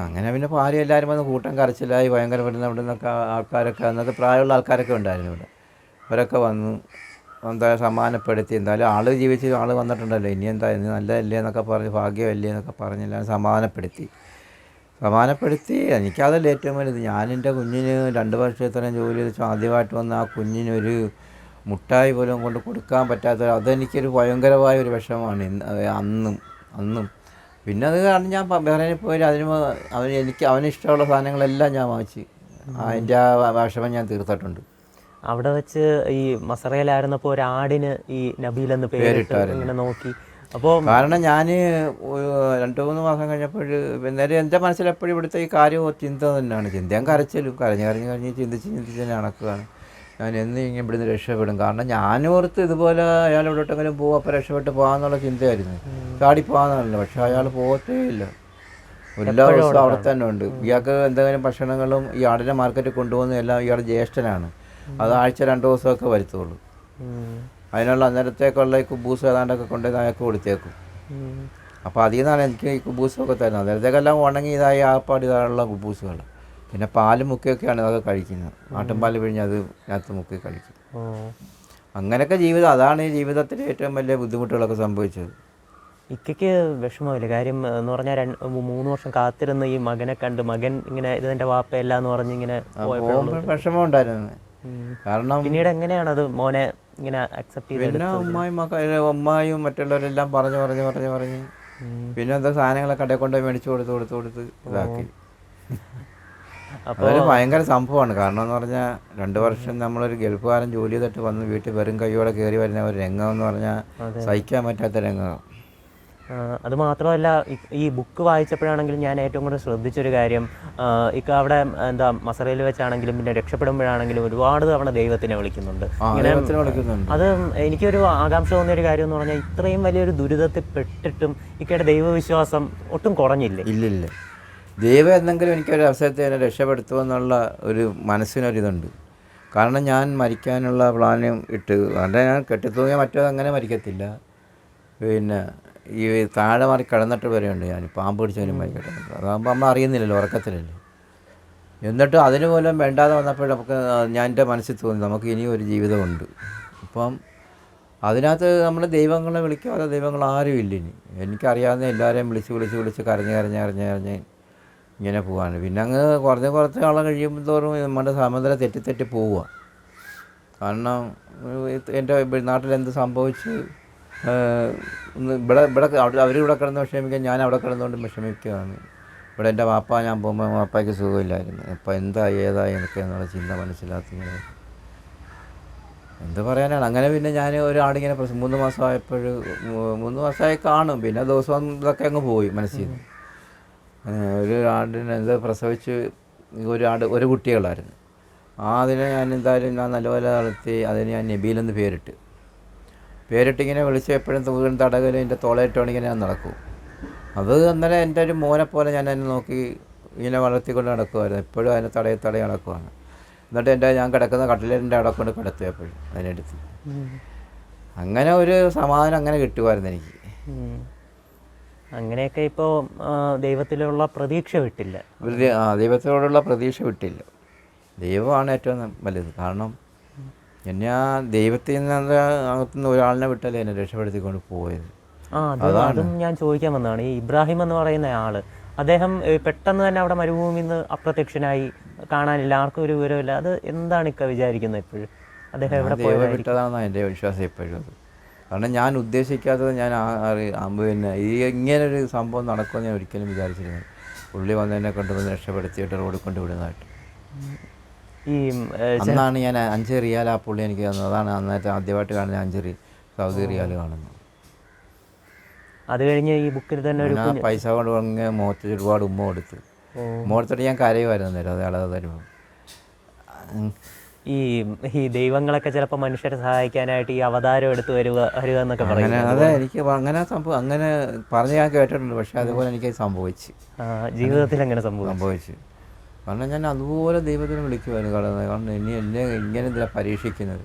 അങ്ങനെ പിന്നെ പാരി എല്ലാവരും വന്ന് കൂട്ടം കരച്ചിലായി ഭയങ്കര വരുന്ന അവിടെ നിന്നൊക്കെ ആൾക്കാരൊക്കെ അന്നത്തെ പ്രായമുള്ള ആൾക്കാരൊക്കെ ഉണ്ടായിരുന്നു ഇവിടെ. അവരൊക്കെ വന്നു. എന്താ സമ്മാനപ്പെടുത്തി എന്തായാലും ആൾ ജീവിച്ച് ആൾ വന്നിട്ടുണ്ടല്ലോ. ഇനി എന്താ? ഇനി നല്ലതല്ലേ എന്നൊക്കെ പറഞ്ഞ് ഭാഗ്യമല്ലേ എന്നൊക്കെ പറഞ്ഞെല്ലാം സമ്മാനപ്പെടുത്തി സമാധാനപ്പെടുത്തി. എനിക്കതല്ല ഏറ്റവും വലുത്. ഞാനെന്റെ കുഞ്ഞിന് രണ്ട് വർഷത്തോളം ജോലി ചെയ്ത് ആദ്യമായിട്ട് വന്ന ആ കുഞ്ഞിനൊരു മുട്ടായി പോലും കൊണ്ട് കൊടുക്കാൻ പറ്റാത്ത അതെനിക്കൊരു ഭയങ്കരമായ ഒരു വിഷമമാണ് അന്നും അന്നും. പിന്നെ അത് കാരണം ഞാൻ ബഹ്റൈനിൽ പോയി അതിന് അവന് എനിക്ക് അവന് ഇഷ്ടമുള്ള സാധനങ്ങളെല്ലാം ഞാൻ വാങ്ങിച്ച്. അതിന്റെ ആ വിഷമം ഞാൻ തീർത്തിട്ടുണ്ട്. അവിടെ വെച്ച് ഈ മസറയിലായിരുന്നപ്പോൾ ഒരാടിന് ഈ നബീൽ എന്ന് പേരിട്ട് ഇങ്ങനെ നോക്കി. അപ്പോൾ കാരണം ഞാൻ രണ്ട് മൂന്ന് മാസം കഴിഞ്ഞപ്പോൾ നേരെ എന്റെ മനസ്സിൽ എപ്പോഴും ഇവിടുത്തെ ഈ കാര്യം ചിന്ത തന്നെയാണ്. ചിന്തയും കരച്ചലും കരഞ്ഞ് കരഞ്ഞ് കരഞ്ഞ് ചിന്തിച്ച് ചിന്തിച്ച് തന്നെ അണക്കുകയാണ് ഞാൻ എന്ന് ഇങ്ങനെ ഇവിടുന്ന് രക്ഷപ്പെടും. കാരണം ഞാൻ ഓർത്ത് ഇതുപോലെ അയാൾ എവിടോട്ടെങ്കിലും പോകും അപ്പോൾ രക്ഷപ്പെട്ട് പോകാന്നുള്ള ചിന്തയായിരുന്നു. ചാടി പോകാന്നല്ല പക്ഷെ അയാൾ പോകത്തേ ഇല്ല. എല്ലാ ദിവസവും അവിടെ തന്നെ ഉണ്ട്. ഇയാൾക്ക് എന്തെങ്കിലും ഭക്ഷണങ്ങളും ഈ ആടിനെ മാർക്കറ്റിൽ കൊണ്ടുപോകുന്ന എല്ലാം ഇയാളുടെ ജ്യേഷ്ഠനാണ്. അത് ആഴ്ച രണ്ട് ദിവസമൊക്കെ വരുത്തുള്ളൂ. അതിനുള്ള അന്നേരത്തേക്കുള്ള ഈ കുബൂസ് ഏതാണ്ടൊക്കെ കൊണ്ടുവന്ന് അയാൾക്ക് കൊടുത്തേക്കും. അപ്പോൾ അതിൽ നിന്നാണ് എനിക്ക് ഈ കുബൂസൊക്കെ തരുന്നത്. അന്നേരത്തേക്കെല്ലാം ഉണങ്ങി ഇതായി ആപ്പാട് ഇതായുള്ള കുബൂസുകൾ. പിന്നെ പാൽ മുക്കിയൊക്കെയാണ് ഇതൊക്കെ കഴിക്കുന്നത്. ആട്ടുംപാൽ പിഴിഞ്ഞ് അത് അതിനകത്ത് മുക്കി കഴിക്കും. അങ്ങനെയൊക്കെ ജീവിതം. അതാണ് ഈ ജീവിതത്തിൽ ഏറ്റവും വലിയ ബുദ്ധിമുട്ടുകളൊക്കെ സംഭവിച്ചത്. ഇക്കയ്ക്ക് വിഷമമില്ല? കാര്യം എന്ന് പറഞ്ഞാൽ മൂന്ന് വർഷം കാത്തിരുന്ന് ഈ മകനെ കണ്ട് മകൻ ഇങ്ങനെ ഇതെന്റെ വാപ്പയല്ല എന്ന് പറഞ്ഞ് ഇങ്ങനെ വിഷമം ഉണ്ടായിരുന്നു. കാരണം പിന്നീട് എങ്ങനെയാണ് അത് മോനെ ഇങ്ങനെ അക്സെപ്റ്റ് ചെയ്ത് പിന്നെ അമ്മായും അമ്മായും മറ്റുള്ളവരെല്ലാം പറഞ്ഞു പറഞ്ഞു പറഞ്ഞു പറഞ്ഞ്. പിന്നെ എന്താ സാധനങ്ങളൊക്കെ കടയിൽ കൊണ്ടുപോയി മേടിച്ചു കൊടുത്ത് കൊടുത്ത് കൊടുത്ത് ഇതാക്കി. അതൊരു ഭയങ്കര സംഭവമാണ്. കാരണം എന്ന് പറഞ്ഞാൽ രണ്ട് വർഷം നമ്മളൊരു ഗൾഫുകാരൻ ജോലി ചെയ്തിട്ട് വന്ന് വീട്ടിൽ വെറും കൈയോടെ കയറി വരുന്ന ഒരു രംഗം എന്ന് പറഞ്ഞാൽ സഹിക്കാൻ പറ്റാത്ത രംഗം. അത് മാത്രമല്ല ഈ- ബുക്ക് വായിച്ചപ്പോഴാണെങ്കിലും ഞാൻ ഏറ്റവും കൂടുതൽ ശ്രദ്ധിച്ചൊരു കാര്യം ഇക്ക അവിടെ എന്താ മസറയിൽ വെച്ചാണെങ്കിലും പിന്നെ രക്ഷപ്പെടുമ്പോഴാണെങ്കിലും ഒരുപാട് തവണ ദൈവത്തിനെ വിളിക്കുന്നുണ്ട്. ആ ദൈവത്തിന് വിളിക്കുന്നുണ്ട്. അത് എനിക്കൊരു ആകാംക്ഷ തോന്നിയ ഒരു കാര്യം എന്ന് പറഞ്ഞാൽ ഇത്രയും വലിയൊരു ദുരിതത്തിൽ പെട്ടിട്ടും ഇക്കയുടെ ദൈവവിശ്വാസം ഒട്ടും കുറഞ്ഞില്ലേ? ഇല്ലില്ല. ദൈവം എന്തെങ്കിലും എനിക്കൊരു അവസരത്തെ എന്നെ രക്ഷപ്പെടുത്തുമെന്നുള്ള ഒരു മനസ്സിനൊരിതുണ്ട്. കാരണം ഞാൻ മരിക്കാനുള്ള പ്ലാനും ഇട്ട് കാരണം ഞാൻ കെട്ടിത്തൂങ്ങിയ മറ്റോ അങ്ങനെ മരിക്കത്തില്ല. പിന്നെ ഈ താഴെ മാറി കിടന്നിട്ട് വരെയുണ്ട് ഞാൻ. പാമ്പ് പിടിച്ചവനും കിടന്നിട്ട് അതാകുമ്പോൾ നമ്മൾ അറിയുന്നില്ലല്ലോ ഉറക്കത്തിലല്ലേ. എന്നിട്ട് അതിന് പോലും വേണ്ടാതെ വന്നപ്പോൾ നമുക്ക് ഞാൻ എന്റെ മനസ്സിൽ തോന്നി നമുക്ക് ഇനിയും ഒരു ജീവിതമുണ്ട്. അപ്പം അതിനകത്ത് നമ്മൾ ദൈവങ്ങളെ വിളിക്കാതെ ദൈവങ്ങൾ ആരും ഇല്ല ഇനി. എനിക്കറിയാവുന്ന എല്ലാവരെയും വിളിച്ച് വിളിച്ച് വിളിച്ച് കരഞ്ഞ് കരഞ്ഞ് കരഞ്ഞ് കരഞ്ഞ് ഇങ്ങനെ പോവാണ്. പിന്നെ അങ്ങ് കുറഞ്ഞ് കുറച്ച് ആളെ കഴിയുമ്പോൾ തോറും നമ്മുടെ സമനില തെറ്റി തെറ്റി പോവുക. കാരണം എന്റെ നാട്ടിൽ എന്ത് സംഭവിച്ചു ഇവിടെ ഇവിടെ അവരിവിടെ കിടന്ന് വിഷമിക്കാൻ ഞാൻ അവിടെ കിടന്നുകൊണ്ട് വിഷമിക്കുകയാണ്. ഇവിടെ എന്റെ വാപ്പ ഞാൻ പോകുമ്പോൾ വാപ്പയ്ക്ക് സുഖമില്ലായിരുന്നു. അപ്പോൾ എന്താ ഏതായി എനിക്ക് എന്നുള്ള ചിന്ത മനസ്സിലാക്കി എന്ത് പറയാനാണ്? അങ്ങനെ പിന്നെ ഞാൻ ഒരാടിങ്ങനെ പ്രശ്നം മൂന്ന് മാസമായപ്പോൾ മൂന്ന് മാസമായി കാണും. പിന്നെ ദിവസം ഇതൊക്കെ അങ്ങ് പോയി മനസ്സിൽ ഒരു ആടിനെ എന്ത് പ്രസവിച്ച് ഒരു ആട് ഒരു കുട്ടികളായിരുന്നു. ആ അതിനെ ഞാൻ എന്തായാലും ഞാൻ നല്ലപോലെ വളർത്തി അതിന് ഞാൻ നബീലെന്ന് പേരിട്ട്. പേരിട്ട് ഇങ്ങനെ വിളിച്ച് എപ്പോഴും തൂകും തടകലും എന്റെ തോളയിട്ടോണ്ട് ഇങ്ങനെ ഞാൻ നടക്കും. അത് അന്നേരം എന്റെ ഒരു മോനെ പോലെ ഞാൻ അതിനെ നോക്കി ഇങ്ങനെ വളർത്തിക്കൊണ്ട് നടക്കുമായിരുന്നു എപ്പോഴും അതിനെ തടയി തടയി നടക്കുവാണ്. എന്നിട്ട് എന്റെ ഞാൻ കിടക്കുന്ന കട്ടിലിന്റെ അവിടെ കൊണ്ട് കിടത്തിയപ്പോഴും അതിനടുത്ത് അങ്ങനെ ഒരു സമാധാനം അങ്ങനെ കിട്ടുമായിരുന്നു എനിക്ക്. അങ്ങനെയൊക്കെ ഇപ്പോൾ ദൈവത്തിലുള്ള പ്രതീക്ഷ വിട്ടില്ല. ദൈവത്തിലോടുള്ള പ്രതീക്ഷ വിട്ടില്ല. ദൈവമാണ് ഏറ്റവും വലുത്. കാരണം എന്നെ ആ ദൈവത്തിൽ നിന്ന് അകത്തുനിന്ന് ഒരാളിനെ വിട്ടല്ലേ എന്നെ രക്ഷപ്പെടുത്തിക്കൊണ്ട് പോയത്? ആ അത് അതും ഞാൻ ചോദിക്കാൻ വന്നതാണ്. ഈ ഇബ്രാഹിം എന്ന് പറയുന്ന ആൾ അദ്ദേഹം പെട്ടെന്ന് തന്നെ അവിടെ മരുഭൂമിയിൽ നിന്ന് അപ്രത്യക്ഷനായി കാണാനില്ല ആർക്കും ഒരു വിവരമില്ല അത് എന്താണ് ഇക്ക വിചാരിക്കുന്നത് ഇപ്പോഴും? അദ്ദേഹം എവിടെ ദൈവം പോയതായിരിക്കും? വിട്ടതാണെന്നാണ് എന്റെ വിശ്വാസം ഇപ്പോഴും. അത് കാരണം ഞാൻ ഉദ്ദേശിക്കാത്തത് ഞാൻ ആ- അറി- ആ പിന്നെ ഈ ഇങ്ങനൊരു സംഭവം നടക്കുമെന്ന് ഞാൻ ഒരിക്കലും വിചാരിച്ചിരുന്നു പുള്ളി വന്നതിനെ കൊണ്ടുവന്ന് രക്ഷപ്പെടുത്തിയിട്ട് റോഡിൽ കൊണ്ടുവിടുന്നതായിട്ട് ഈ അന്നാണ് ഞാൻ അഞ്ച് റിയാൽ ആ പുള്ളി എനിക്ക് തന്നത്. അതാണ് അന്നേരത്തെ ആദ്യമായിട്ട് കാണുന്ന അഞ്ച് റി സൗദി റിയാൽ കാണുന്നത്. അത് കഴിഞ്ഞ് ഈ ബുക്കിൽ തന്നെ ഒരു പൈസ കൊണ്ട് വന്ന് മുഖത്ത് ഒരുപാട് ഉമ്മ കൊടുത്ത്. മുഖത്തോട്ട് ഞാൻ കരയുമായിരുന്നു നേരം അത് അളവ് തരുമ്പോൾ ഈ ഈ ദൈവങ്ങളൊക്കെ ചിലപ്പോൾ മനുഷ്യരെ സഹായിക്കാനായിട്ട് ഈ അവതാരം എടുത്ത് വരുക വരിക എന്നൊക്കെ പറഞ്ഞു അതെ എനിക്ക് അങ്ങനെ സംഭവം അങ്ങനെ പറഞ്ഞ് ഞാൻ കേട്ടിട്ടുണ്ട്. പക്ഷെ അതുപോലെ എനിക്ക് സംഭവിച്ചു. ജീവിതത്തിൽ അങ്ങനെ സംഭവം സംഭവിച്ചു. കാരണം ഞാൻ അതുപോലെ ദൈവത്തിന് വിളിക്കുമായിരുന്നു കാരണം കാരണം ഇനി എന്നെ ഇങ്ങനെ ഇതിലാണ് പരീക്ഷിക്കുന്നത്.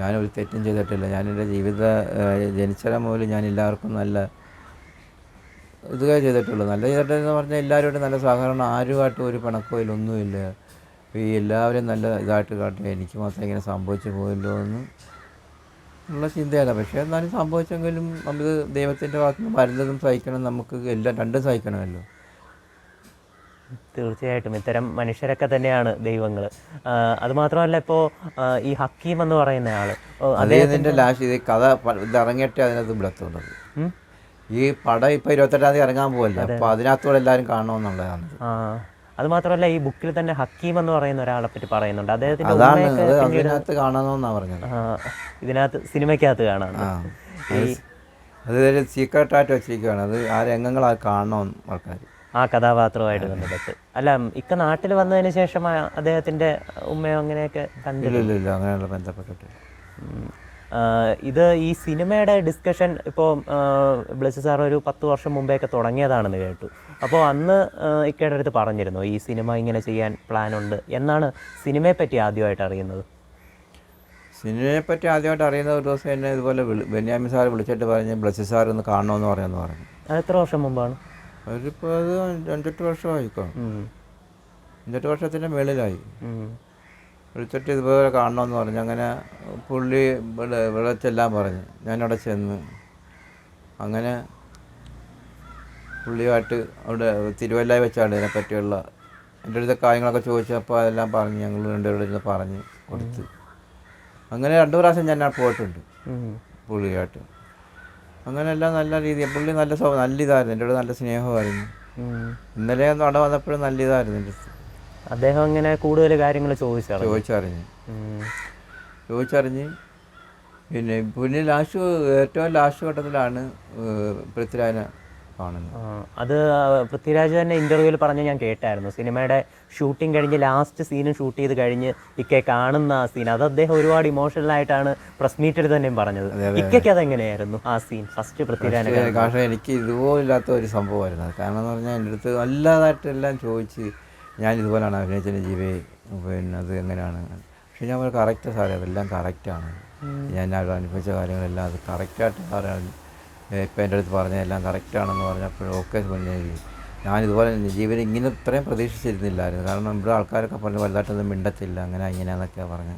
ഞാനൊരു തെറ്റും ചെയ്തിട്ടില്ല. ഞാൻ എന്റെ ജീവിത ജനിച്ചത മുതൽ ഞാൻ എല്ലാവർക്കും നല്ല ഇതുകേ ചെയ്തിട്ടുള്ളൂ. നല്ല ചെയ്തിട്ടെന്ന് പറഞ്ഞാൽ എല്ലാവരോടും നല്ല സഹകരണം. ആരുമായിട്ടും ഒരു പിണക്കമില്ല ഒന്നുമില്ല ഈ എല്ലാവരും നല്ല ഇതായിട്ട് കാട്ടി. എനിക്ക് മാത്രം ഇങ്ങനെ സംഭവിച്ചു പോയല്ലോ എന്ന് ഉള്ള ചിന്തയല്ല. പക്ഷേ എന്നാലും സംഭവിച്ചെങ്കിലും നമുക്ക് ദൈവത്തിന്റെ ഭാഗത്ത് നിന്ന് വരുന്നതും സഹിക്കണം. നമുക്ക് എല്ലാം രണ്ടും സഹിക്കണമല്ലോ. തീർച്ചയായിട്ടും. ഇത്തരം മനുഷ്യരൊക്കെ തന്നെയാണ് ദൈവങ്ങൾ അതുമാത്രമല്ല ഇപ്പോൾ ഈ ഹക്കീം എന്ന് പറയുന്ന ആൾ. അദ്ദേഹത്തിന്റെ ലാസ്റ്റ് ഇത് കഥ ഇറങ്ങിയിട്ട് അതിനകത്ത് വിടത്തുള്ളത് ഈ പടം ഇപ്പൊ ഇരുപത്തെട്ടാം തീയതി ഇറങ്ങാൻ പോകല്ലേ അപ്പോൾ അതിനകത്തൂടെ എല്ലാവരും കാണണമെന്നുള്ളതാണ്. ആ അത് മാത്രമല്ല ഈ ബുക്കിൽ തന്നെ ഹക്കീം എന്ന് പറയുന്ന ഒരാളെ പറ്റി പറയുന്നുണ്ട്. അദ്ദേഹത്തിന്റെ അതിനകത്ത് പറഞ്ഞത്. ഇതിനകത്ത് സിനിമയ്ക്കകത്ത് കാണാം. ആ ഈ അത് സീക്രട്ടായിട്ട് വെച്ചിരിക്കുകയാണ് അത് ആ രംഗങ്ങൾ ആ കാണണം ആൾക്കാർ ആ കഥാപാത്രമായിട്ട് ബന്ധപ്പെട്ട്. അല്ല ഇക്ക നാട്ടിൽ വന്നതിന് ശേഷം അദ്ദേഹത്തിന്റെ ഉമ്മയോ അങ്ങനെയൊക്കെ കണ്ടില്ല? അങ്ങനെയുള്ള ബന്ധപ്പെട്ടിട്ട് ഉം. ഇത് ഈ സിനിമയുടെ ഡിസ്കഷൻ ഇപ്പോൾ ബ്ലസ് സാർ ഒരു പത്ത് വർഷം മുമ്പേയൊക്കെ തുടങ്ങിയതാണെന്ന് കേട്ടു. അപ്പോൾ അന്ന് ഇക്കയുടെ അടുത്ത് പറഞ്ഞിരുന്നു ഈ സിനിമ ഇങ്ങനെ ചെയ്യാൻ പ്ലാൻ ഉണ്ട് എന്നാണ് സിനിമയെ പറ്റി ആദ്യമായിട്ട് അറിയുന്നത്. സിനിമയെ പറ്റി ആദ്യമായിട്ട് അറിയുന്ന ഒരു ദിവസം എന്നെ ഇതുപോലെ ബെന്യാമി ബെന്യാമിൻ സാർ വിളിച്ചിട്ട് പറഞ്ഞ് ബ്ലസ് സാർ ഒന്ന് കാണണമെന്ന് പറയുമെന്ന് പറഞ്ഞു. അത് എത്ര വർഷം മുമ്പാണ്? അവരിപ്പോൾ അത് അഞ്ചെട്ട് വർഷമായി. അഞ്ചെട്ട് വർഷത്തിന്റെ മേളിലായി. വിളിച്ചിട്ട് ഇതുപോലെ കാണണമെന്ന് പറഞ്ഞു. അങ്ങനെ പുള്ളി ഇവിടെ ഇവിടെ ചെല്ലാൻ പറഞ്ഞു. ഞാനവിടെ ചെന്ന്. അങ്ങനെ പുള്ളിയുമായിട്ട് അവിടെ തിരുവല്ലായി വെച്ചാണ് ഇതിനെപ്പറ്റിയുള്ള എന്റെ അടുത്ത കാര്യങ്ങളൊക്കെ ചോദിച്ചപ്പോൾ അതെല്ലാം പറഞ്ഞ് ഞങ്ങൾ രണ്ടുപേരുടെ ഇരുന്ന് പറഞ്ഞ് കൊടുത്ത്. അങ്ങനെ രണ്ടു പ്രാവശ്യം ഞാൻ പോയിട്ടുണ്ട് പുള്ളിയായിട്ട് അങ്ങനെ എല്ലാം നല്ല രീതി. പുള്ളി നല്ല സ്വഭാവം നല്ല ഇതായിരുന്നു എന്റെ കൂടെ നല്ല സ്നേഹമായിരുന്നു. ഇന്നലെ ഒന്ന് അവിടെ വന്നപ്പോഴും നല്ല ഇതായിരുന്നു എന്റെ അദ്ദേഹം ഇങ്ങനെ കൂടുതൽ കാര്യങ്ങൾ ചോദിച്ചറിഞ്ഞു. ചോദിച്ചറിഞ്ഞ്. ചോദിച്ചറിഞ്ഞ് പിന്നെ പിന്നെ ലാസ്റ്റ് ഏറ്റവും ലാസ്റ്റ് ഘട്ടത്തിലാണ് ഏഹ് പൃഥ്വിരാജിനെ കാണുന്നത്. അത് പൃഥ്വിരാജ് തന്നെ ഇന്റർവ്യൂവിൽ പറഞ്ഞ് ഞാൻ കേട്ടായിരുന്നു. സിനിമയുടെ ഷൂട്ടിംഗ് കഴിഞ്ഞ് ലാസ്റ്റ് സീനും ഷൂട്ട് ചെയ്ത് കഴിഞ്ഞ് ഇക്കെ കാണുന്ന ആ സീൻ അത് അദ്ദേഹം ഒരുപാട് ഇമോഷണൽ ആയിട്ടാണ് പ്രസ് മീറ്റിൽ തന്നെയും പറഞ്ഞത്. ഇക്കയ്ക്ക് അതെങ്ങനെയായിരുന്നു ആ സീൻ ഫസ്റ്റ് പൃഥ്വിരാജ് പക്ഷേ എനിക്ക് ഇതുപോലില്ലാത്ത ഒരു സംഭവമായിരുന്നു. കാരണം എന്ന് പറഞ്ഞാൽ എന്റെ അടുത്ത് അല്ലാതായിട്ടെല്ലാം ചോദിച്ച് ഞാൻ ഇതുപോലെയാണ് അഭിനയിച്ചതിന്റെ ജീവേ പിന്നെ അത് എങ്ങനെയാണ്? പക്ഷെ ഞാൻ പറഞ്ഞു കറക്റ്റ് സാറേ അതെല്ലാം കറക്റ്റാണ് ഞാൻ അവിടെ അനുഭവിച്ച കാര്യങ്ങളെല്ലാം അത് കറക്റ്റായിട്ട് സാറാണ് ഇപ്പം എന്റെ അടുത്ത് പറഞ്ഞ എല്ലാം കറക്റ്റാണെന്ന് പറഞ്ഞപ്പോൾ ഓക്കെ പിന്നെ ഞാൻ ഇതുപോലെ ജീവൻ ഇങ്ങനെ ഇത്രയും പ്രതീക്ഷിച്ചിരുന്നില്ലായിരുന്നു. കാരണം ഇവിടെ ആൾക്കാരൊക്കെ പറഞ്ഞു വലുതായിട്ടൊന്നും മിണ്ടത്തില്ല അങ്ങനെ ഇങ്ങനെയാന്നൊക്കെയാണ് പറഞ്ഞു.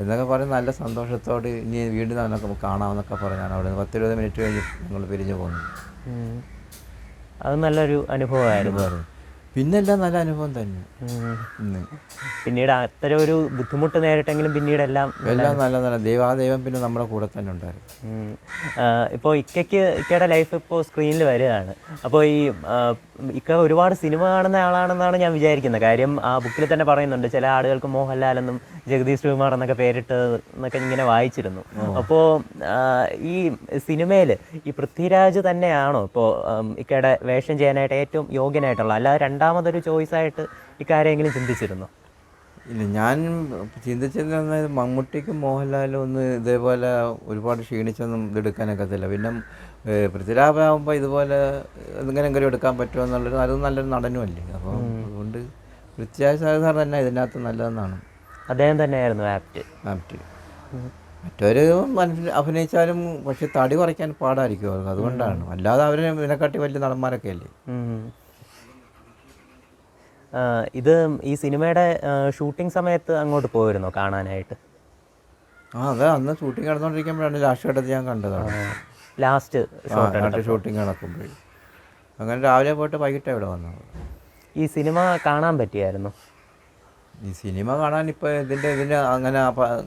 എന്നൊക്കെ പറഞ്ഞ് നല്ല സന്തോഷത്തോട് ഇനി വീണ്ടും നമുക്ക് കാണാമെന്നൊക്കെ പറഞ്ഞാണ്. അവിടെ നിന്ന് പത്തിരുപത് മിനിറ്റ് കഴിഞ്ഞ് ഞങ്ങൾ പിരിഞ്ഞു പോകുന്നു ഉം. അത് നല്ലൊരു അനുഭവമായിരുന്നു. പിന്നെ എല്ലാം നല്ല അനുഭവം തന്നെ. ഇന്ന് പിന്നീട് അത്തരം ഒരു ബുദ്ധിമുട്ട് നേരിട്ടെങ്കിലും പിന്നീട് എല്ലാം എല്ലാം നല്ല നല്ല. ദൈവം ആ ദൈവം പിന്നെ നമ്മുടെ കൂടെ തന്നെ ഉണ്ടായിരുന്നു. ഇപ്പോൾ ഇക്കയ്ക്ക് ഇക്കയുടെ ലൈഫ് ഇപ്പോൾ സ്ക്രീനിൽ വരികയാണ്. അപ്പോൾ ഈ ഇക്ക ഒരുപാട് സിനിമ കാണുന്ന ആളാണെന്നാണ് ഞാൻ വിചാരിക്കുന്നത്. കാര്യം ആ ബുക്കിൽ തന്നെ പറയുന്നുണ്ട് ചില ആളുകൾക്ക് മോഹൻലാൽ എന്നും ജഗദീഷ് കുമാർ എന്നൊക്കെ പേരിട്ട് എന്നൊക്കെ ഇങ്ങനെ വായിച്ചിരുന്നു. അപ്പോൾ ഈ സിനിമയിൽ ഈ പൃഥ്വിരാജ് തന്നെയാണോ ഇപ്പോൾ ഇക്കയുടെ വേഷം ചെയ്യാനായിട്ട് ഏറ്റവും യോഗ്യനായിട്ടുള്ള അല്ലാതെ രണ്ടാമതൊരു ചോയ്സായിട്ട് ഇക്കാരെങ്കിലും ചിന്തിച്ചിരുന്നോ? ഇല്ല ഞാൻ ചിന്തിച്ചത് മമ്മൂട്ടിക്കും മോഹൻലാലും ഒന്ന് ഇതേപോലെ ഒരുപാട് ക്ഷീണിച്ചൊന്നും ഇതെടുക്കാനൊക്കത്തില്ല പിന്നെ പൃഥ്വിരാജാകുമ്പോൾ ഇതുപോലെ എങ്ങനെയെങ്കിലും എടുക്കാൻ പറ്റുമോ എന്നുള്ളത് അത് നല്ലൊരു നടനുമല്ലേ. അപ്പോൾ അതുകൊണ്ട് പൃഥ്വിരാജ് സാർ തന്നെ ഇതിനകത്ത് നല്ലതെന്നാണ്. അദ്ദേഹം തന്നെയായിരുന്നു ആപ്റ്റ്. ആപ്റ്റ്. മനസ്സിൽ അഭിനയിച്ചാലും പക്ഷെ തടി കുറയ്ക്കാൻ പാടായിരിക്കും അവർക്ക് അതുകൊണ്ടാണ്. അല്ലാതെ അവർ ഇതിനെക്കാട്ടി വലിയ നടന്മാരൊക്കെ അല്ലേ. ഇത് ഈ സിനിമയുടെ ഷൂട്ടിംഗ് സമയത്ത് അങ്ങോട്ട് പോയിരുന്നോ കാണാനായിട്ട്? ആ അതെ അന്ന് ഷൂട്ടിംഗ് നടന്നുകൊണ്ടിരിക്കുമ്പോഴാണ് ലാസ്റ്റ് ഘട്ടത്തിൽ ഞാൻ കണ്ടതാണ് ലാസ്റ്റ് ഷൂട്ടിംഗ് നടക്കുമ്പോഴേ. അങ്ങനെ രാവിലെ പോയിട്ട് വൈകിട്ട് ഇവിടെ വന്നു. ഈ സിനിമ കാണാൻ പറ്റിയായിരുന്നു? ഈ സിനിമ കാണാൻ ഇപ്പോൾ ഇതിന്റെ ഇതിന്റെ അങ്ങനെ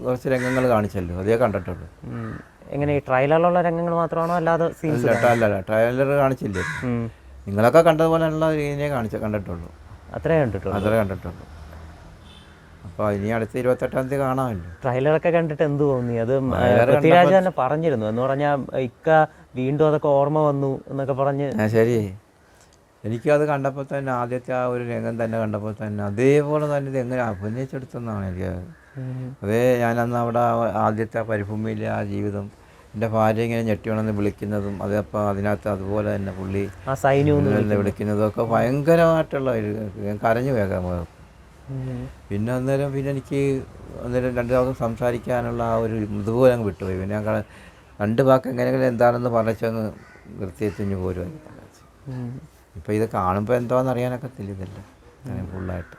കുറച്ച് രംഗങ്ങൾ കാണിച്ചല്ലോ. അതേ കണ്ടിട്ടുള്ളൂ. എങ്ങനെ ഈ ട്രailer-ലുള്ള രംഗങ്ങൾ മാത്രമാണോ അല്ലാതെ സീൻസ് അല്ല ട്രailer കാണിച്ചില്ലേ? നിങ്ങളൊക്കെ കണ്ടതുപോലെയുള്ള രീതിയെ കാണിച്ച കണ്ടിട്ടുള്ളൂ. അത്രേ കണ്ടിട്ടുള്ളൂ. അത്രേ കണ്ടിട്ടുള്ളൂ. അപ്പോൾ ഇനി അടുത്ത ഇരുപത്തെട്ടാം തീയതി കാണാമല്ലോ. ട്രailer-ഒക്കെ കണ്ടിട്ട് എന്ത് തോന്നി? അത് പൃഥ്വിരാജ് തന്നെ പറഞ്ഞിരുന്നു. എന്ന് പറഞ്ഞാൽ ഇക്ക വീണ്ടും അതൊക്കെ ഓർമ്മ വന്നു എന്നൊക്കെ പറഞ്ഞ്. ശരി. എനിക്കത് കണ്ടപ്പോൾ തന്നെ ആദ്യത്തെ ആ ഒരു രംഗം തന്നെ കണ്ടപ്പോൾ തന്നെ അതേപോലെ തന്നെ ഇത് എങ്ങനെ അഭിനയിച്ചെടുത്തെന്നാണ് എനിക്ക് അതേ ഞാനന്ന് അവിടെ ആദ്യത്തെ പരിഭൂമിയിലെ ആ ജീവിതം എന്റെ ഭാര്യ ഇങ്ങനെ ഞെട്ടി വേണമെന്ന് വിളിക്കുന്നതും അതപ്പോൾ അതിനകത്ത് അതുപോലെ തന്നെ പുള്ളി വിളിക്കുന്നതും ഒക്കെ ഭയങ്കരമായിട്ടുള്ള ഒരു ഞാൻ കരഞ്ഞു വേഗം പിന്നെ അന്നേരം പിന്നെ എനിക്ക് അന്നേരം രണ്ട് ദിവസം സംസാരിക്കാനുള്ള ആ ഒരു ഇതുപോലെ അങ്ങ് വിട്ടുപോയി. പിന്നെ ഞാൻ രണ്ട് വാക്ക് എങ്ങനെയെങ്കിലും എന്താണെന്ന് പറഞ്ഞങ്ങ് നിർത്തിയെത്തിഞ്ഞ് പോരുമായിരുന്നു ഇപ്പോൾ ഇത് കാണുമ്പോൾ എന്താണെന്ന് അറിയാനൊക്കെ തെളിയുന്നില്ല ഫുള്ളായിട്ട്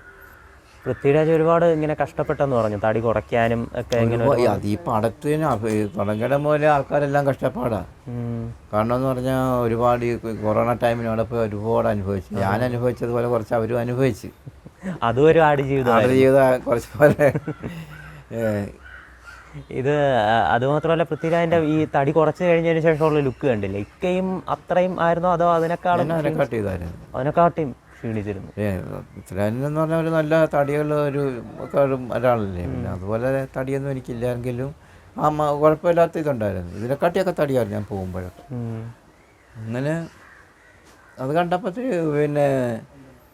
പൃഥ്വിരാജ് ഒരുപാട് ഇങ്ങനെ കഷ്ടപ്പെട്ടെന്ന് പറഞ്ഞു. തടി കുറയ്ക്കാനും ഒക്കെ ഇങ്ങനെ അത് ഈ പടത്തിന് പോലെ ആൾക്കാരെല്ലാം കഷ്ടപ്പാടാ. കാരണം എന്ന് പറഞ്ഞാൽ ഒരുപാട് ഈ കൊറോണ ടൈമിന് അവിടെ പോയി ഒരുപാട് അനുഭവിച്ചു. ഞാൻ അനുഭവിച്ചതുപോലെ കുറച്ച് അവരും അനുഭവിച്ചു. അതും ഒരു ആട് ജീവിതം കുറച്ച് പോലെ. ഇത് അതുമാത്രമല്ല പൃഥ്വിരാജിന്റെ ഈ തടി കുറച്ച് കഴിഞ്ഞതിന് ശേഷമുള്ള ലുക്ക് കണ്ടില്ലേ? ഇക്കയും അത്രയും ആയിരുന്നോ? അതോ അതിനെക്കാളും അതിനെക്കാട്ടിയും ക്ഷീണിച്ചിരുന്നു. എന്ന് പറഞ്ഞാൽ ഒരു നല്ല തടിയുള്ള ഒരു ഒരാളല്ലേ. പിന്നെ അതുപോലെ തടിയൊന്നും എനിക്കില്ലായെങ്കിലും ആ കുഴപ്പമില്ലാത്ത ഇതുണ്ടായിരുന്നു. ഇതിനെക്കാട്ടിയൊക്കെ തടിയായിരുന്നു ഞാൻ പോകുമ്പോഴൊക്കെ. അങ്ങനെ അത് കണ്ടപ്പോഴത്തേക്ക് പിന്നെ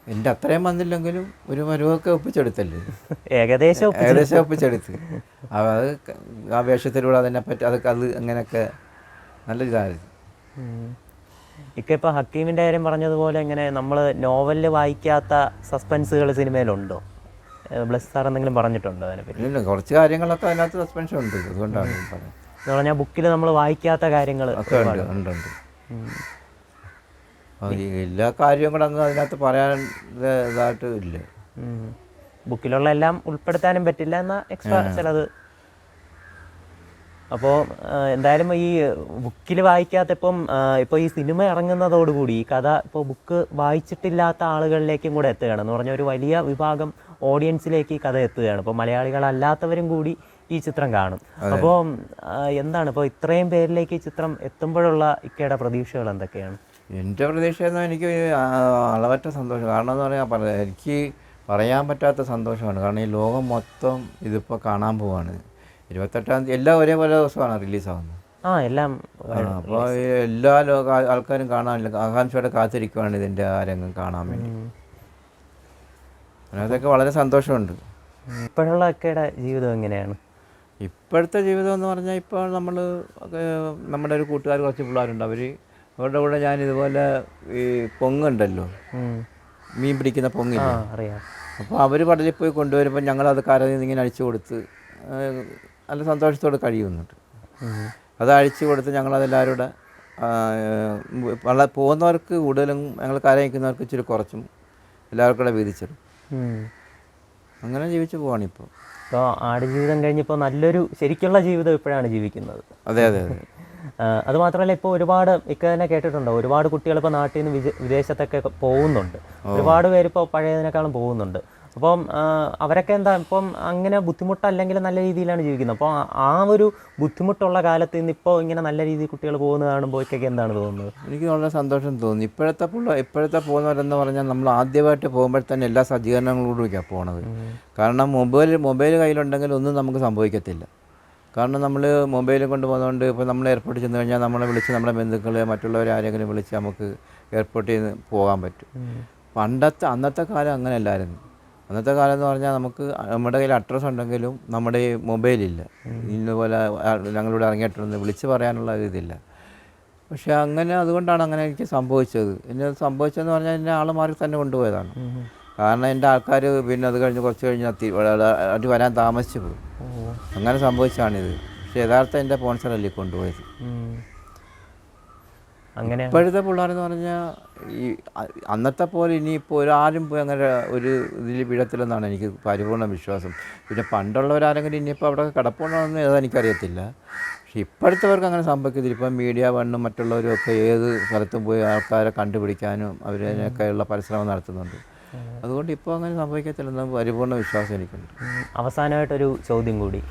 എന്റെ അത്രയും വന്നില്ലെങ്കിലും ഒരു മരുവൊക്കെ ഒപ്പിച്ചെടുത്തല്ലേ. ഏകദേശം ഏകദേശം ഒപ്പിച്ചെടുത്ത്. അത് ആ വേഷത്തിലൂടെ അതിനെ പറ്റി അതൊക്കെ അത് അങ്ങനെയൊക്കെ നല്ല ഇതായിരുന്നു. ഇക്ക ഇപ്പൊ ഹക്കീമിന്റെ കാര്യം പറഞ്ഞതുപോലെ ഇങ്ങനെ നമ്മൾ നോവലിൽ വായിക്കാത്ത സസ്പെൻസുകൾ സിനിമയിലുണ്ടോ? ബ്ലസ് സാർ എന്തെങ്കിലും പറഞ്ഞിട്ടുണ്ടോ അതിനെപ്പറ്റി ഇല്ല കുറച്ച് കാര്യങ്ങളൊക്കെ അതിനകത്ത് സസ്പെൻഷൻ ഉണ്ട്. അതുകൊണ്ടാണ് എന്ന് പറഞ്ഞാൽ ബുക്കിൽ നമ്മൾ വായിക്കാത്ത കാര്യങ്ങൾ എല്ലാ കാര്യവും കൂടെ അങ്ങ് അതിനകത്ത് പറയാൻ ഇത് ഇതായിട്ട് ഇല്ല. ബുക്കിലുള്ള എല്ലാം ഉൾപ്പെടുത്താനും പറ്റില്ല എന്നാൽ എക്സ്ട്രാ ചിലത് അപ്പോൾ എന്തായാലും ഈ ബുക്കിൽ വായിക്കാത്ത ഇപ്പം ഇപ്പോൾ ഈ സിനിമ ഇറങ്ങുന്നതോടുകൂടി ഈ കഥ ഇപ്പോൾ ബുക്ക് വായിച്ചിട്ടില്ലാത്ത ആളുകളിലേക്കും കൂടെ എത്തുകയാണ്. എന്ന് പറഞ്ഞാൽ ഒരു വലിയ വിഭാഗം ഓഡിയൻസിലേക്ക് ഈ കഥ എത്തുകയാണ്. ഇപ്പോൾ മലയാളികളല്ലാത്തവരും കൂടി ഈ ചിത്രം കാണും. അപ്പോൾ എന്താണ് ഇപ്പോൾ ഇത്രയും പേരിലേക്ക് ഈ ചിത്രം എത്തുമ്പോഴുള്ള ഇക്കയുടെ പ്രതീക്ഷകൾ എന്തൊക്കെയാണ്? എന്റെ പ്രതീക്ഷ എന്നാൽ എനിക്ക് അളവറ്റ സന്തോഷം. കാരണം എന്ന് പറഞ്ഞാൽ പറ- എനിക്ക് പറയാൻ പറ്റാത്ത സന്തോഷമാണ്. കാരണം ഈ ലോകം മൊത്തം ഇതിപ്പോൾ കാണാൻ പോവാണ്. ഇരുപത്തെട്ടാം തീയതി എല്ലാം ഒരേപോലെ ദിവസമാണ് റിലീസാവുന്നത്. ആ എല്ലാം അപ്പോൾ എല്ലാ ലോക ആൾക്കാരും കാണാനില്ല. ആകാംക്ഷയോടെ കാത്തിരിക്കുവാണ് ഇതിന്റെ ആ രംഗം കാണാൻ വേണ്ടി. അതൊക്കെ വളരെ സന്തോഷമുണ്ട്. ഇപ്പോഴുള്ള ഒക്കെയുടെ ജീവിതം എങ്ങനെയാണ്? ഇപ്പോഴത്തെ ജീവിതം എന്ന് പറഞ്ഞാൽ ഇപ്പോൾ നമ്മൾ നമ്മുടെ ഒരു കൂട്ടുകാർ കുറച്ച് പിള്ളേരുണ്ട്. അവർ അവരുടെ കൂടെ ഞാൻ ഇതുപോലെ ഈ പൊങ്ങുണ്ടല്ലോ. മീൻ പിടിക്കുന്ന പൊങ്ങില്ല? അറിയാം. അപ്പോൾ അവർ കടലിൽ പോയി കൊണ്ടുവരുമ്പോൾ ഞങ്ങളത് കരയിൽ നിന്ന് ഇങ്ങനെ അടിച്ചു കൊടുത്ത് നല്ല സന്തോഷത്തോടെ കഴിയുന്നുണ്ട്. അത് അഴിച്ചു കൊടുത്ത് ഞങ്ങളതെല്ലാവരും കൂടെ വള പോകുന്നവർക്ക് കൂടുതലും ഞങ്ങൾ കരയിക്കുന്നവർക്ക് ഇച്ചിരി കുറച്ചും എല്ലാവർക്കും കൂടെ വീതിച്ചിടും അങ്ങനെ ജീവിച്ചു പോവാണ് ഇപ്പോൾ ഇപ്പോൾ ആടുജീവിതം കഴിഞ്ഞപ്പോൾ നല്ലൊരു ശരിക്കുള്ള ജീവിതം ഇപ്പോഴാണ് ജീവിക്കുന്നത്. അതെ അതെ അതെ. അത് മാത്രമല്ല ഇപ്പോൾ ഒരുപാട് ഇക്ക തന്നെ കേട്ടിട്ടുണ്ടോ? ഒരുപാട് കുട്ടികൾ ഇപ്പോൾ നാട്ടിൽ നിന്ന് വിദേശത്തൊക്കെ പോകുന്നുണ്ട്. ഒരുപാട് പേര് ഇപ്പോൾ പഴയതിനേക്കാളും പോകുന്നുണ്ട്. അപ്പം അവരൊക്കെ എന്താ ഇപ്പം അങ്ങനെ ബുദ്ധിമുട്ടല്ലെങ്കിൽ നല്ല രീതിയിലാണ് ജീവിക്കുന്നത്. അപ്പോൾ ആ- ഒരു ബുദ്ധിമുട്ടുള്ള കാലത്ത് നിന്ന് ഇപ്പോൾ ഇങ്ങനെ നല്ല രീതിയിൽ കുട്ടികൾ പോകുന്നത് കാണുമ്പോൾ ഇക്കൊക്കെ എന്താണ് തോന്നുന്നത്? എനിക്ക് വളരെ സന്തോഷം തോന്നുന്നു. ഇപ്പോഴത്തെ പിള്ള ഇപ്പോഴത്തെ പോകുന്നവരെന്ന് പറഞ്ഞാൽ നമ്മൾ ആദ്യമായിട്ട് പോകുമ്പോൾ തന്നെ എല്ലാ സജ്ജീകരണങ്ങളോടുമൊക്കെയാണ് പോകണത് കാരണം മൊബൈൽ മൊബൈൽ കയ്യിലുണ്ടെങ്കിൽ ഒന്നും നമുക്ക് സംഭവിക്കത്തില്ല. കാരണം നമ്മൾ മൊബൈൽ കൊണ്ട് പോകുന്നതുകൊണ്ട് ഇപ്പോൾ നമ്മൾ എയർപോർട്ടിൽ ചെന്ന് കഴിഞ്ഞാൽ നമ്മളെ വിളിച്ച് നമ്മുടെ ബന്ധുക്കളെ മറ്റുള്ളവർ ആരെങ്കിലും വിളിച്ച് നമുക്ക് എയർപോർട്ടിൽ നിന്ന് പോകാൻ പറ്റും. പണ്ടത്തെ അന്നത്തെ കാലം അങ്ങനെയല്ലായിരുന്നു. അന്നത്തെ കാലം എന്ന് പറഞ്ഞാൽ നമുക്ക് നമ്മുടെ കയ്യിൽ അഡ്രസ്സ് ഉണ്ടെങ്കിലും നമ്മുടെ ഈ മൊബൈലില്ല ഇന്നപോലെ ഞങ്ങളിവിടെ ഇറങ്ങിയിട്ടുണ്ട് വിളിച്ച് പറയാനുള്ള ഇതില്ല പക്ഷേ അങ്ങനെ അതുകൊണ്ടാണ് അങ്ങനെ എനിക്ക് സംഭവിച്ചത്. എന്നെ സംഭവിച്ചതെന്ന് പറഞ്ഞാൽ എന്നെ ആൾ മാറി തന്നെ കൊണ്ടുപോയതാണ്. കാരണം എന്റെ ആൾക്കാർ പിന്നെ അത് കഴിഞ്ഞ് കുറച്ച് കഴിഞ്ഞ് അത് വരാൻ താമസിച്ചു പോകും അങ്ങനെ സംഭവിച്ചാണിത്. പക്ഷേ യഥാർത്ഥം എന്റെ പോൺസറല്ലേ കൊണ്ടുപോയത്. അങ്ങനെ ഇപ്പോഴത്തെ പിള്ളേരെന്ന് പറഞ്ഞാൽ ഈ അന്നത്തെ പോലെ ഇനിയിപ്പോൾ ഒരാരും പോയി അങ്ങനെ ഒരു ഇതിൽ വീഴത്തില്ലെന്നാണ് എനിക്ക് പരിപൂർണ വിശ്വാസം. പിന്നെ പണ്ടുള്ളവരാരെങ്കിലും ഇനിയിപ്പോൾ അവിടെ കിടപ്പുണ്ടോയെന്ന് അതെനിക്കറിയത്തില്ല പക്ഷെ ഇപ്പോഴത്തെവർക്ക് അങ്ങനെ സംഭവിക്കത്തില്ല. ഇപ്പം മീഡിയ വണ്ണും മറ്റുള്ളവരും ഒക്കെ ഏത് സ്ഥലത്തും പോയി ആൾക്കാരെ കണ്ടുപിടിക്കാനും അവരതിനൊക്കെയുള്ള പരിശ്രമം നടത്തുന്നുണ്ട്. അതുകൊണ്ട് ഇപ്പോൾ അങ്ങനെ സംഭവിക്കത്തില്ലെന്ന് പരിപൂർണ വിശ്വാസം എനിക്കുണ്ട്. അവസാനമായിട്ടൊരു ചോദ്യം കൂടി.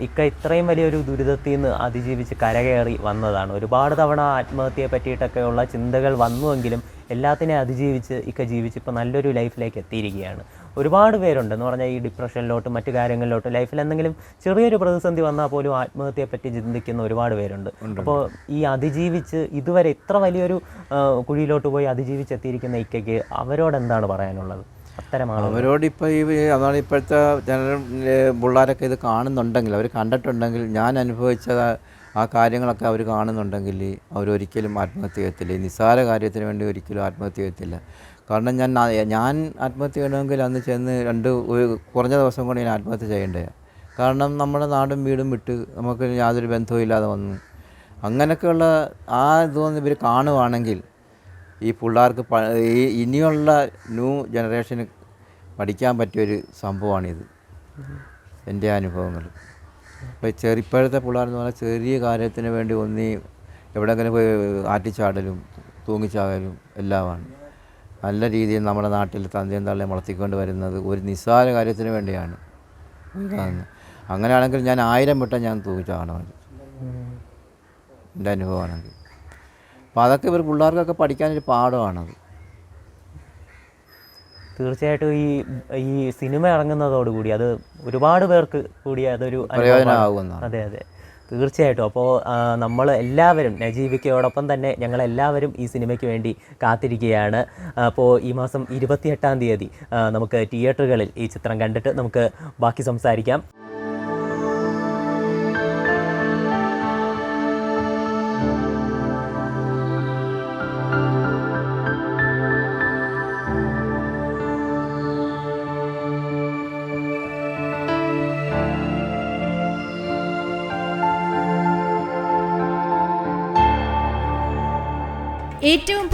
ഇക്ക ഇത്രയും വലിയൊരു ദുരിതത്തിൽ നിന്ന് അതിജീവിച്ച് കരകയറി വന്നതാണ്. ഒരുപാട് തവണ ആത്മഹത്യയെ പറ്റിയിട്ടൊക്കെയുള്ള ചിന്തകൾ വന്നുവെങ്കിലും എല്ലാത്തിനെയും അതിജീവിച്ച് ഇക്ക ജീവിച്ച് ഇപ്പോൾ നല്ലൊരു ലൈഫിലേക്ക് എത്തിയിരിക്കുകയാണ്. ഒരുപാട് പേരുണ്ട് എന്ന് പറഞ്ഞാൽ ഈ ഡിപ്രഷനിലോട്ടും മറ്റു കാര്യങ്ങളിലോട്ടും ലൈഫിൽ എന്തെങ്കിലും ചെറിയൊരു പ്രതിസന്ധി വന്നാൽ പോലും ആത്മഹത്യയെ പറ്റി ചിന്തിക്കുന്ന ഒരുപാട് പേരുണ്ട്. അപ്പോൾ ഈ അതിജീവിച്ച് ഇതുവരെ ഇത്ര വലിയൊരു കുഴിയിലോട്ട് പോയി അതിജീവിച്ച് എത്തിയിരിക്കുന്ന ഇക്കയ്ക്ക് അവരോട് എന്താണ് പറയാനുള്ളത്? അവരോട് ഇപ്പോൾ ഈ അതാണ് ഇപ്പോഴത്തെ ജനറൽ പിള്ളേരൊക്കെ ഇത് കാണുന്നുണ്ടെങ്കിൽ അവർ കണ്ടിട്ടുണ്ടെങ്കിൽ ഞാൻ അനുഭവിച്ച ആ കാര്യങ്ങളൊക്കെ അവർ കാണുന്നുണ്ടെങ്കിൽ അവരൊരിക്കലും ആത്മഹത്യ ചെയ്യത്തില്ല. ഈ നിസ്സാര കാര്യത്തിന് വേണ്ടി ഒരിക്കലും ആത്മഹത്യ ചെയ്യത്തില്ല. കാരണം ഞാൻ ഞാൻ ആത്മഹത്യ ചെയ്യണമെങ്കിൽ അന്ന് ചെന്ന് രണ്ട് ഒരു കുറഞ്ഞ ദിവസം കൊണ്ട് ഞാൻ ആത്മഹത്യ ചെയ്യേണ്ടത് കാരണം നമ്മുടെ നാടും വീടും വിട്ട് നമുക്ക് യാതൊരു ബന്ധവും ഇല്ലാതെ വന്നു. അങ്ങനെയൊക്കെയുള്ള ആ ഇതൊന്നും ഇവർ കാണുവാണെങ്കിൽ ഈ പിള്ളേർക്ക് ഈ ഇനിയുള്ള ന്യൂ ജനറേഷന് പഠിക്കാൻ പറ്റിയൊരു സംഭവമാണിത്. എന്റെ അനുഭവങ്ങൾ. ഇപ്പോൾ ചെറിയ ഇപ്പോഴത്തെ പിള്ളേരെന്ന് പറഞ്ഞാൽ ചെറിയ കാര്യത്തിന് വേണ്ടി ഒന്നി എവിടെയെങ്കിലും പോയി ആറ്റിച്ചാടലും തൂങ്ങിച്ചാകലും എല്ലാമാണ്. നല്ല രീതിയിൽ നമ്മുടെ നാട്ടിൽ തന്തയും തള്ളയും വളർത്തിക്കൊണ്ട് വരുന്നത് ഒരു നിസ്സാര കാര്യത്തിന് വേണ്ടിയാണ്. അങ്ങനെയാണെങ്കിൽ ഞാൻ ആയിരം വിട്ട ഞാൻ തൂക്കിച്ചാണ് എന്റെ അനുഭവമാണെങ്കിൽ. അപ്പോൾ അതൊക്കെ ഇവർ പിള്ളേർക്കൊക്കെ പഠിക്കാനൊരു പാഠമാണത്. തീർച്ചയായിട്ടും ഈ ഈ സിനിമ ഇറങ്ങുന്നതോടുകൂടി അത് ഒരുപാട് പേർക്ക് കൂടി അതൊരു. പ്രയോജനമാകുമെന്നാണ് അതെ അതെ. തീർച്ചയായിട്ടും. അപ്പോൾ നമ്മൾ എല്ലാവരും നജീവിക്കയോടൊപ്പം തന്നെ ഞങ്ങളെല്ലാവരും ഈ സിനിമയ്ക്ക് വേണ്ടി കാത്തിരിക്കുകയാണ്. അപ്പോൾ ഈ മാസം ഇരുപത്തിയെട്ടാം തീയതി നമുക്ക് തിയേറ്ററുകളിൽ ഈ ചിത്രം കണ്ടിട്ട് നമുക്ക് ബാക്കി സംസാരിക്കാം.